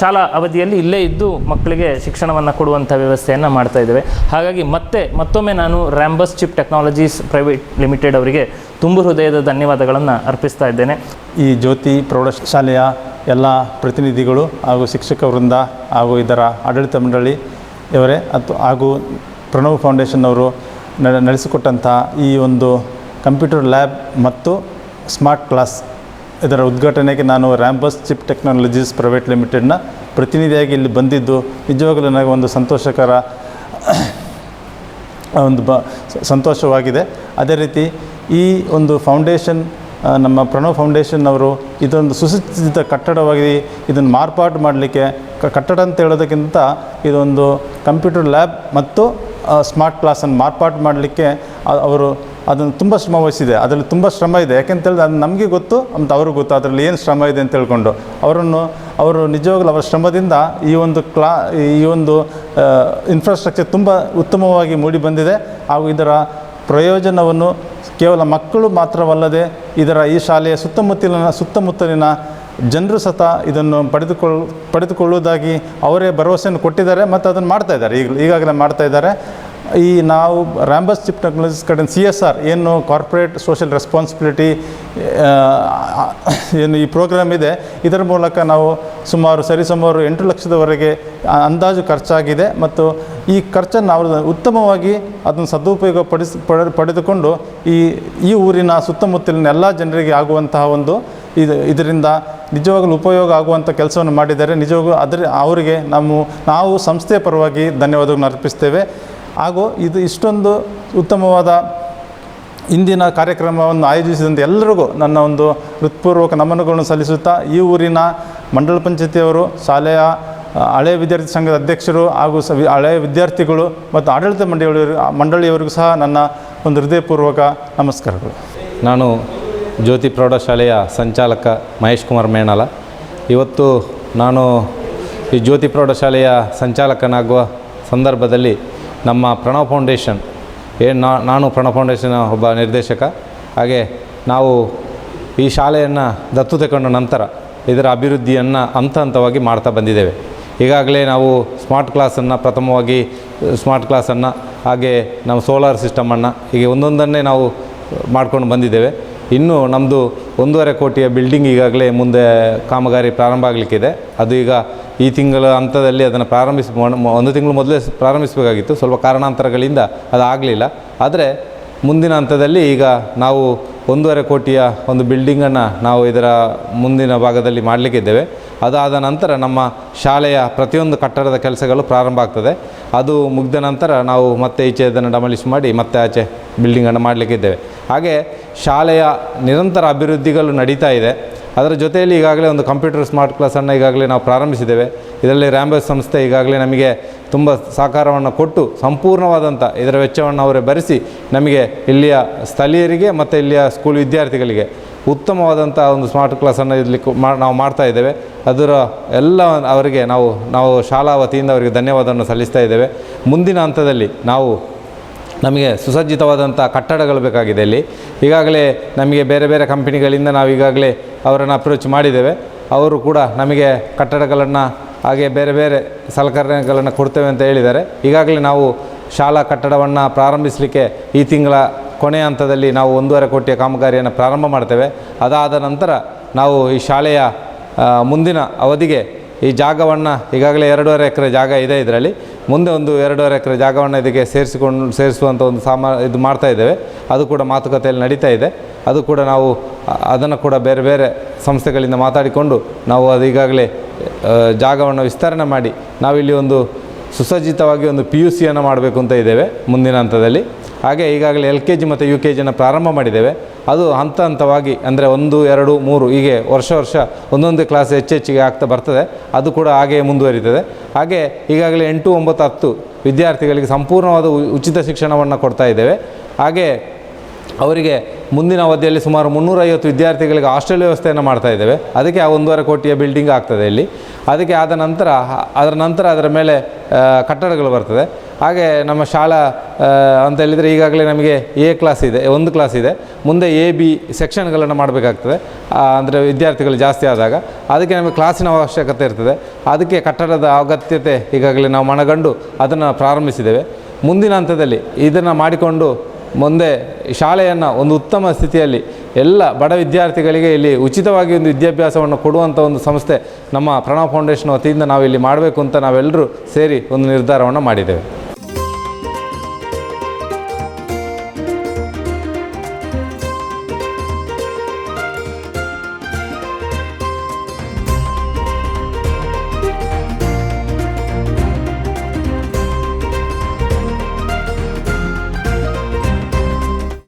ಶಾಲಾ ಅವಧಿಯಲ್ಲಿ ಇಲ್ಲೇ ಇದ್ದು ಮಕ್ಕಳಿಗೆ ಶಿಕ್ಷಣವನ್ನು ಕೊಡುವಂಥ ವ್ಯವಸ್ಥೆಯನ್ನು ಮಾಡ್ತಾ ಇದ್ದೇವೆ. ಹಾಗಾಗಿ ಮತ್ತೆ, ಮತ್ತೊಮ್ಮೆ ನಾನು Rambus chip technologies private limited ಅವರಿಗೆ ತುಂಬು ಹೃದಯದ ಧನ್ಯವಾದಗಳನ್ನು ಅರ್ಪಿಸ್ತಾ ಇದ್ದೇನೆ. ಈ ಜ್ಯೋತಿ ಪ್ರೌಢಶಾಲೆಯ ಎಲ್ಲ ಪ್ರತಿನಿಧಿಗಳು ಹಾಗೂ ಶಿಕ್ಷಕ ವೃಂದ ಹಾಗೂ ಇದರ ಆಡಳಿತ ಮಂಡಳಿ ಇವರೇ ಅಥ್ ಹಾಗೂ ಪ್ರಣವ್ ಫೌಂಡೇಶನ್ ಅವರು ನ- ನಡೆಸಿಕೊಟ್ಟಂಥ ಈ ಒಂದು ಕಂಪ್ಯೂಟರ್ ಲ್ಯಾಬ್ ಮತ್ತು ಸ್ಮಾರ್ಟ್ ಕ್ಲಾಸ್ ಇದರ ಉದ್ಘಾಟನೆಗೆ ನಾನು ರ್ಯಾಂಬಸ್ ಚಿಪ್ ಟೆಕ್ನಾಲಜೀಸ್ ಪ್ರೈವೇಟ್ ಲಿಮಿಟೆಡ್ನ ಪ್ರತಿನಿಧಿಯಾಗಿ ಇಲ್ಲಿ ಬಂದಿದ್ದು, ನಿಜವಾಗಲೂ ನನಗೆ ಒಂದು ಸಂತೋಷಕರ ಒಂದು ಬ, ಸಂತೋಷವಾಗಿದೆ. ಅದೇ ರೀತಿ ಈ ಒಂದು ಫೌಂಡೇಶನ್ ನಮ್ಮ ಪ್ರಣವ್ ಫೌಂಡೇಶನ್ ಅವರು ಇದೊಂದು ಸುಸಜ್ಜಿತ ಕಟ್ಟಡವಾಗಿ ಇದನ್ನು ಮಾರ್ಪಾಟು ಮಾಡಲಿಕ್ಕೆ ಕಟ್ಟಡ ಅಂತ ಹೇಳೋದಕ್ಕಿಂತ ಇದೊಂದು ಕಂಪ್ಯೂಟರ್ ಲ್ಯಾಬ್ ಮತ್ತು ಸ್ಮಾರ್ಟ್ ಕ್ಲಾಸನ್ನು ಮಾರ್ಪಾಟು ಮಾಡಲಿಕ್ಕೆ ಅವರು ಅದನ್ನು ತುಂಬ ಶ್ರಮ ವಹಿಸಿದೆ. ಅದರಲ್ಲಿ ತುಂಬ ಶ್ರಮ ಇದೆ. ಯಾಕೆಂತ ಹೇಳಿದ್ರೆ ಅದು ನಮಗೆ ಗೊತ್ತು ಅಂತ ಅವ್ರಿಗೆ ಗೊತ್ತು. ಅದರಲ್ಲಿ ಏನು ಶ್ರಮ ಇದೆ ಅಂತ ಹೇಳ್ಕೊಂಡು ಅವರನ್ನು, ಅವರು ನಿಜವಾಗ್ಲೂ ಅವರ ಶ್ರಮದಿಂದ ಈ ಒಂದು ಕ್ಲಾ, ಈ ಒಂದು ಇನ್ಫ್ರಾಸ್ಟ್ರಕ್ಚರ್ ತುಂಬ ಉತ್ತಮವಾಗಿ ಮೂಡಿ ಬಂದಿದೆ. ಹಾಗೂ ಇದರ ಪ್ರಯೋಜನವನ್ನು ಕೇವಲ ಮಕ್ಕಳು ಮಾತ್ರವಲ್ಲದೆ ಇದರ ಈ ಶಾಲೆಯ ಸುತ್ತಮುತ್ತಲಿನ ಸುತ್ತಮುತ್ತಲಿನ ಜನರು ಸತ ಇದನ್ನು ಪಡೆದುಕೊಳ್ಳ ಪಡೆದುಕೊಳ್ಳುವುದಾಗಿ ಅವರೇ ಭರವಸೆಯನ್ನು ಕೊಟ್ಟಿದ್ದಾರೆ ಮತ್ತು ಅದನ್ನು ಮಾಡ್ತಾ ಇದ್ದಾರೆ. ಈಗ, ಈಗಾಗಲೇ ಮಾಡ್ತಾ ಇದ್ದಾರೆ. ಈ ನಾವು ರ್ಯಾಂಬಸ್ ಚಿಪ್ ಟೆಕ್ನಾಲಜೀಸ್ ಕಡೆ ಸಿ ಎಸ್ ಆರ್ ಏನು ಕಾರ್ಪೊರೇಟ್ ಸೋಷಿಯಲ್ ರೆಸ್ಪಾನ್ಸಿಬಿಲಿಟಿ ಏನು ಈ ಪ್ರೋಗ್ರಾಮ್ ಇದೆ, ಇದರ ಮೂಲಕ ನಾವು ಸುಮಾರು ಸರಿಸುಮಾರು ಎಂಟು ಲಕ್ಷದವರೆಗೆ ಅಂದಾಜು ಖರ್ಚಾಗಿದೆ ಮತ್ತು ಈ ಖರ್ಚನ್ನು ಅವರು ಉತ್ತಮವಾಗಿ ಅದನ್ನು ಸದುಪಯೋಗ ಪಡಿಸ್ ಪಡೆ ಪಡೆದುಕೊಂಡು ಈ ಈ ಊರಿನ ಸುತ್ತಮುತ್ತಲಿನ ಎಲ್ಲ ಜನರಿಗೆ ಆಗುವಂತಹ ಒಂದು ಇದು, ಇದರಿಂದ ನಿಜವಾಗಲೂ ಉಪಯೋಗ ಆಗುವಂಥ ಕೆಲಸವನ್ನು ಮಾಡಿದ್ದಾರೆ. ನಿಜವಾಗೂ ಅದರ, ಅವರಿಗೆ ನಮ್ಮ, ನಾವು ಸಂಸ್ಥೆಯ ಪರವಾಗಿ ಧನ್ಯವಾದಗಳನ್ನು ಅರ್ಪಿಸ್ತೇವೆ. ಹಾಗೂ ಇದು ಇಷ್ಟೊಂದು ಉತ್ತಮವಾದ ಇಂದಿನ ಕಾರ್ಯಕ್ರಮವನ್ನು ಆಯೋಜಿಸಿದಂಥ ಎಲ್ಲರಿಗೂ ನನ್ನ ಒಂದು ಹೃತ್ಪೂರ್ವಕ ನಮನಗಳನ್ನು ಸಲ್ಲಿಸುತ್ತಾ ಈ ಊರಿನ ಮಂಡಲ ಪಂಚಾಯತಿಯವರು, ಶಾಲೆಯ ಹಳೆಯ ವಿದ್ಯಾರ್ಥಿ ಸಂಘದ ಅಧ್ಯಕ್ಷರು ಹಾಗೂ ಸ ಹಳೆಯ ವಿದ್ಯಾರ್ಥಿಗಳು ಮತ್ತು ಆಡಳಿತ ಮಂಡಳಿಯವರು, ಮಂಡಳಿಯವರಿಗೂ ಸಹ ನನ್ನ ಒಂದು ಹೃದಯಪೂರ್ವಕ ನಮಸ್ಕಾರಗಳು. ನಾನು ಜ್ಯೋತಿ ಪ್ರೌಢಶಾಲೆಯ ಸಂಚಾಲಕ ಮಹೇಶ್ ಕುಮಾರ್ ಮೇಣಲ. ಇವತ್ತು ನಾನು ಈ ಜ್ಯೋತಿ ಪ್ರೌಢಶಾಲೆಯ ಸಂಚಾಲಕನಾಗುವ ಸಂದರ್ಭದಲ್ಲಿ ನಮ್ಮ ಪ್ರಣವ್ ಫೌಂಡೇಶನ್, ಏ ನಾನು ಪ್ರಣವ್ ಫೌಂಡೇಶನ್ ಒಬ್ಬ ನಿರ್ದೇಶಕ. ಹಾಗೆ ನಾವು ಈ ಶಾಲೆಯನ್ನು ದತ್ತು ತಗೊಂಡ ನಂತರ ಇದರ ಅಭಿವೃದ್ಧಿಯನ್ನು ಹಂತ ಹಂತವಾಗಿ ಮಾಡ್ತಾ ಬಂದಿದ್ದೇವೆ. ಈಗಾಗಲೇ ನಾವು ಸ್ಮಾರ್ಟ್ ಕ್ಲಾಸನ್ನು ಪ್ರಥಮವಾಗಿ ಸ್ಮಾರ್ಟ್ ಕ್ಲಾಸನ್ನು, ಹಾಗೆ ನಮ್ಮ ಸೋಲಾರ್ ಸಿಸ್ಟಮನ್ನು ಹೀಗೆ ಒಂದೊಂದನ್ನೇ ನಾವು ಮಾಡ್ಕೊಂಡು ಬಂದಿದ್ದೇವೆ. ಇನ್ನು ನಮ್ಮದು ಒಂದೂವರೆ ಕೋಟಿಯ ಬಿಲ್ಡಿಂಗ್ ಈಗಾಗಲೇ ಮುಂದೆ ಕಾಮಗಾರಿ ಪ್ರಾರಂಭ ಆಗಲಿಕ್ಕಿದೆ. ಅದು ಈಗ ಈ ತಿಂಗಳ ಹಂತದಲ್ಲಿ ಅದನ್ನು ಪ್ರಾರಂಭಿಸ, ಒಂದು ತಿಂಗಳು ಮೊದಲೇ ಪ್ರಾರಂಭಿಸಬೇಕಾಗಿತ್ತು. ಸ್ವಲ್ಪ ಕಾರಣಾಂತರಗಳಿಂದ ಅದು ಆಗಲಿಲ್ಲ. ಆದರೆ ಮುಂದಿನ ಹಂತದಲ್ಲಿ ಈಗ ನಾವು ಒಂದೂವರೆ ಕೋಟಿಯ ಒಂದು ಬಿಲ್ಡಿಂಗನ್ನು ನಾವು ಇದರ ಮುಂದಿನ ಭಾಗದಲ್ಲಿ ಮಾಡಲಿಕ್ಕಿದ್ದೇವೆ. ಅದಾದ ನಂತರ ನಮ್ಮ ಶಾಲೆಯ ಪ್ರತಿಯೊಂದು ಕಟ್ಟಡದ ಕೆಲಸಗಳು ಪ್ರಾರಂಭ ಆಗ್ತದೆ. ಅದು ಮುಗಿದ ನಂತರ ನಾವು ಮತ್ತೆ ಈಚೆ ಇದನ್ನು ಡಮಲಿಷ್ ಮಾಡಿ ಮತ್ತೆ ಆಚೆ ಬಿಲ್ಡಿಂಗನ್ನು ಮಾಡಲಿಕ್ಕಿದ್ದೇವೆ ಹಾಗೆ ಶಾಲೆಯ ನಿರಂತರ ಅಭಿವೃದ್ಧಿಗಳು ನಡೀತಾ ಇದೆ. ಅದರ ಜೊತೆಯಲ್ಲಿ ಈಗಾಗಲೇ ಒಂದು ಕಂಪ್ಯೂಟರ್ ಸ್ಮಾರ್ಟ್ ಕ್ಲಾಸನ್ನು ಈಗಾಗಲೇ ನಾವು ಪ್ರಾರಂಭಿಸಿದ್ದೇವೆ. ಇದರಲ್ಲಿ ರ್ಯಾಂಬಸ್ ಸಂಸ್ಥೆ ಈಗಾಗಲೇ ನಮಗೆ ತುಂಬ ಸಹಕಾರವನ್ನು ಕೊಟ್ಟು ಸಂಪೂರ್ಣವಾದಂಥ ಇದರ ವೆಚ್ಚವನ್ನು ಅವರೇ ಭರಿಸಿ ನಮಗೆ ಇಲ್ಲಿಯ ಸ್ಥಳೀಯರಿಗೆ ಮತ್ತು ಇಲ್ಲಿಯ ಸ್ಕೂಲ್ ವಿದ್ಯಾರ್ಥಿಗಳಿಗೆ ಉತ್ತಮವಾದಂಥ ಒಂದು ಸ್ಮಾರ್ಟ್ ಕ್ಲಾಸನ್ನು ಇಲ್ಲಿ ನಾವು ಮಾಡ್ತಾ ಇದ್ದೇವೆ. ಅದರ ಎಲ್ಲ ಅವರಿಗೆ ನಾವು ನಾವು ಶಾಲಾ ವತಿಯಿಂದ ಅವರಿಗೆ ಧನ್ಯವಾದವನ್ನು ಸಲ್ಲಿಸ್ತಾ ಇದ್ದೇವೆ. ಮುಂದಿನ ಹಂತದಲ್ಲಿ ನಾವು ನಮಗೆ ಸುಸಜ್ಜಿತವಾದಂಥ ಕಟ್ಟಡಗಳು ಬೇಕಾಗಿದೆ ಇಲ್ಲಿ. ಈಗಾಗಲೇ ನಮಗೆ ಬೇರೆ ಬೇರೆ ಕಂಪನಿಗಳಿಂದ ನಾವು ಈಗಾಗಲೇ ಅವರನ್ನು ಅಪ್ರೋಚ್ ಮಾಡಿದ್ದೇವೆ. ಅವರು ಕೂಡ ನಮಗೆ ಕಟ್ಟಡಗಳನ್ನು ಹಾಗೆ ಬೇರೆ ಬೇರೆ ಸಲಕರಣೆಗಳನ್ನು ಕೊಡ್ತೇವೆ ಅಂತ ಹೇಳಿದ್ದಾರೆ. ಈಗಾಗಲೇ ನಾವು ಶಾಲಾ ಕಟ್ಟಡವನ್ನು ಪ್ರಾರಂಭಿಸಲಿಕ್ಕೆ ಈ ತಿಂಗಳ ಕೊನೆಯ ಹಂತದಲ್ಲಿ ನಾವು ಒಂದೂವರೆ ಕೋಟಿಯ ಕಾಮಗಾರಿಯನ್ನು ಪ್ರಾರಂಭ ಮಾಡ್ತೇವೆ. ಅದಾದ ನಂತರ ನಾವು ಈ ಶಾಲೆಯ ಮುಂದಿನ ಅವಧಿಗೆ ಈ ಜಾಗವನ್ನು ಈಗಾಗಲೇ ಎರಡೂವರೆ ಎಕರೆ ಜಾಗ ಇದೆ ಇದರಲ್ಲಿ. ಮುಂದೆ ಒಂದು ಎರಡೂವರೆ ಎಕರೆ ಜಾಗವನ್ನು ಇದಕ್ಕೆ ಸೇರಿಸಿಕೊಂಡು ಸೇರಿಸುವಂಥ ಒಂದು ಸಾಮಾ, ಇದು ಮಾಡ್ತಾ ಇದ್ದೇವೆ. ಅದು ಕೂಡ ಮಾತುಕತೆಯಲ್ಲಿ ನಡೀತಾ ಇದೆ. ಅದು ಕೂಡ ನಾವು ಅದನ್ನು ಕೂಡ ಬೇರೆ ಬೇರೆ ಸಂಸ್ಥೆಗಳಿಂದ ಮಾತಾಡಿಕೊಂಡು ನಾವು ಅದು ಈಗಾಗಲೇ ಜಾಗವನ್ನು ವಿಸ್ತರಣೆ ಮಾಡಿ, ನಾವಿಲ್ಲಿ ಒಂದು ಸುಸಜ್ಜಿತವಾಗಿ ಒಂದು ಪಿ ಯು ಸಿಯನ್ನು ಮಾಡಬೇಕು ಅಂತ ಇದ್ದೇವೆ ಮುಂದಿನ ಹಂತದಲ್ಲಿ. ಹಾಗೆ ಈಗಾಗಲೇ ಎಲ್ ಕೆ ಜಿ ಮತ್ತು ಯು ಕೆ ಜಿನ ಪ್ರಾರಂಭ ಮಾಡಿದ್ದೇವೆ. ಅದು ಹಂತ ಹಂತವಾಗಿ ಅಂದರೆ ಒಂದು, ಎರಡು, ಮೂರು ಹೀಗೆ ವರ್ಷ ವರ್ಷ ಒಂದೊಂದು ಕ್ಲಾಸ್ ಹೆಚ್ಚೆಚ್ಚಿಗೆ ಆಗ್ತಾ ಬರ್ತದೆ. ಅದು ಕೂಡ ಹಾಗೆಯೇ ಮುಂದುವರಿತದೆ. ಹಾಗೆ ಈಗಾಗಲೇ ಎಂಟು, ಒಂಬತ್ತು, ಹತ್ತು ವಿದ್ಯಾರ್ಥಿಗಳಿಗೆ ಸಂಪೂರ್ಣವಾದ ಉಚಿತ ಶಿಕ್ಷಣವನ್ನು ಕೊಡ್ತಾ ಇದ್ದೇವೆ. ಹಾಗೆ ಅವರಿಗೆ ಮುಂದಿನ ಅವಧಿಯಲ್ಲಿ ಸುಮಾರು ಮುನ್ನೂರೈವತ್ತು ವಿದ್ಯಾರ್ಥಿಗಳಿಗೆ ಹಾಸ್ಟೆಲ್ ವ್ಯವಸ್ಥೆಯನ್ನು ಮಾಡ್ತಾ ಇದ್ದೇವೆ. ಅದಕ್ಕೆ ಆ ಒಂದೂವರೆ ಕೋಟಿಯ ಬಿಲ್ಡಿಂಗ್ ಆಗ್ತದೆ ಇಲ್ಲಿ. ಅದಕ್ಕೆ ಆದ ನಂತರ, ಅದರ ನಂತರ ಅದರ ಮೇಲೆ ಕಟ್ಟಡಗಳು ಬರ್ತದೆ. ಹಾಗೆ ನಮ್ಮ ಶಾಲಾ ಅಂತ ಹೇಳಿದರೆ ಈಗಾಗಲೇ ನಮಗೆ ಎ ಕ್ಲಾಸ್ ಇದೆ, ಒಂದು ಕ್ಲಾಸ್ ಇದೆ. ಮುಂದೆ ಎ ಬಿ ಸೆಕ್ಷನ್ಗಳನ್ನು ಮಾಡಬೇಕಾಗ್ತದೆ. ಅಂದರೆ ವಿದ್ಯಾರ್ಥಿಗಳು ಜಾಸ್ತಿ ಆದಾಗ. ಅದಕ್ಕೆ ನಮಗೆ ಕ್ಲಾಸಿನ ಅವಶ್ಯಕತೆ ಇರ್ತದೆ. ಅದಕ್ಕೆ ಕಟ್ಟಡದ ಅಗತ್ಯತೆ ಈಗಾಗಲೇ ನಾವು ಮನಗಂಡು ಅದನ್ನು ಪ್ರಾರಂಭಿಸಿದ್ದೇವೆ. ಮುಂದಿನ ಹಂತದಲ್ಲಿ ಇದನ್ನು ಮಾಡಿಕೊಂಡು ಮುಂದೆ ಶಾಲೆಯನ್ನು ಒಂದು ಉತ್ತಮ ಸ್ಥಿತಿಯಲ್ಲಿ ಎಲ್ಲ ಬಡ ವಿದ್ಯಾರ್ಥಿಗಳಿಗೆ ಇಲ್ಲಿ ಉಚಿತವಾಗಿ ಒಂದು ವಿದ್ಯಾಭ್ಯಾಸವನ್ನು ಕೊಡುವಂಥ ಒಂದು ಸಂಸ್ಥೆ ನಮ್ಮ ಪ್ರಣವ್ ಫೌಂಡೇಶನ್ ವತಿಯಿಂದ ನಾವು ಇಲ್ಲಿ ಮಾಡಬೇಕು ಅಂತ ನಾವೆಲ್ಲರೂ ಸೇರಿ ಒಂದು ನಿರ್ಧಾರವನ್ನು ಮಾಡಿದ್ದೇವೆ.